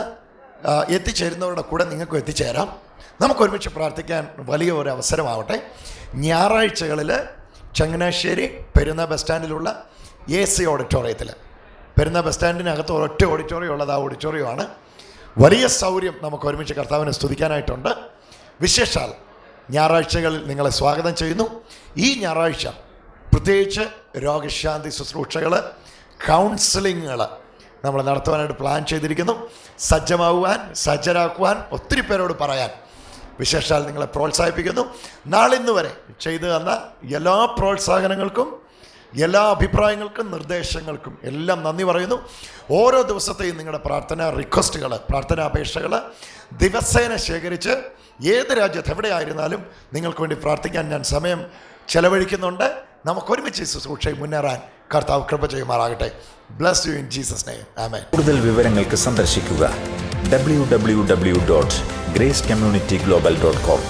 എത്തിച്ചേരുന്നവരുടെ കൂടെ നിങ്ങൾക്കും എത്തിച്ചേരാം. നമുക്ക് ഒരുമിച്ച് പ്രാർത്ഥിക്കാൻ വലിയ ഒരു അവസരമാവട്ടെ. ഞായറാഴ്ചകളിൽ ചങ്ങനാശ്ശേരി പെരുന്ന ബസ് സ്റ്റാൻഡിലുള്ള എ സി ഓഡിറ്റോറിയത്തിൽ പെരുന്ന ബസ് സ്റ്റാൻഡിനകത്ത് ഒരൊറ്റ ഓഡിറ്റോറിയം ഉള്ളത് ആ ഓഡിറ്റോറിയമാണ്. വലിയ സൗകര്യം നമുക്ക് ഒരുമിച്ച് കർത്താവിനെ സ്തുതിക്കാനായിട്ടുണ്ട്. വിശേഷാൽ ഞായറാഴ്ചകളിൽ നിങ്ങളെ സ്വാഗതം ചെയ്യുന്നു. ഈ ഞായറാഴ്ച പ്രത്യേകിച്ച് രോഗശാന്തി ശുശ്രൂഷകൾ കൗൺസിലിങ്ങുകൾ നമ്മൾ നടത്തുവാനായിട്ട് പ്ലാൻ ചെയ്തിരിക്കുന്നു. സജ്ജമാകുവാൻ സജ്ജരാക്കുവാൻ ഒത്തിരി പേരോട് പറയാൻ വിശേഷാൽ നിങ്ങളെ പ്രോത്സാഹിപ്പിക്കുന്നു. നാളിന്ന് വരെ ചെയ്തു തന്ന എല്ലാ പ്രോത്സാഹനങ്ങൾക്കും എല്ലാ അഭിപ്രായങ്ങൾക്കും നിർദ്ദേശങ്ങൾക്കും എല്ലാം നന്ദി പറയുന്നു. ഓരോ ദിവസത്തെയും നിങ്ങളുടെ പ്രാർത്ഥന റിക്വസ്റ്റുകൾ പ്രാർത്ഥനാ അപേക്ഷകൾ ദിവസേന ശേഖരിച്ച് ഏത് രാജ്യത്ത് എവിടെയായിരുന്നാലും നിങ്ങൾക്ക് വേണ്ടി പ്രാർത്ഥിക്കാൻ ഞാൻ സമയം ചെലവഴിക്കുന്നുണ്ട്. നമുക്കൊരുമിച്ച് ശുശ്രൂഷയിൽ മുന്നേറാൻ കർത്താവ് കൃപ ചെയ്യുമാറാകട്ടെ. Bless you in Jesus name കൂടുതൽ വിവരങ്ങൾക്ക് സന്ദർശിക്കുക W W W dot grace community global dot com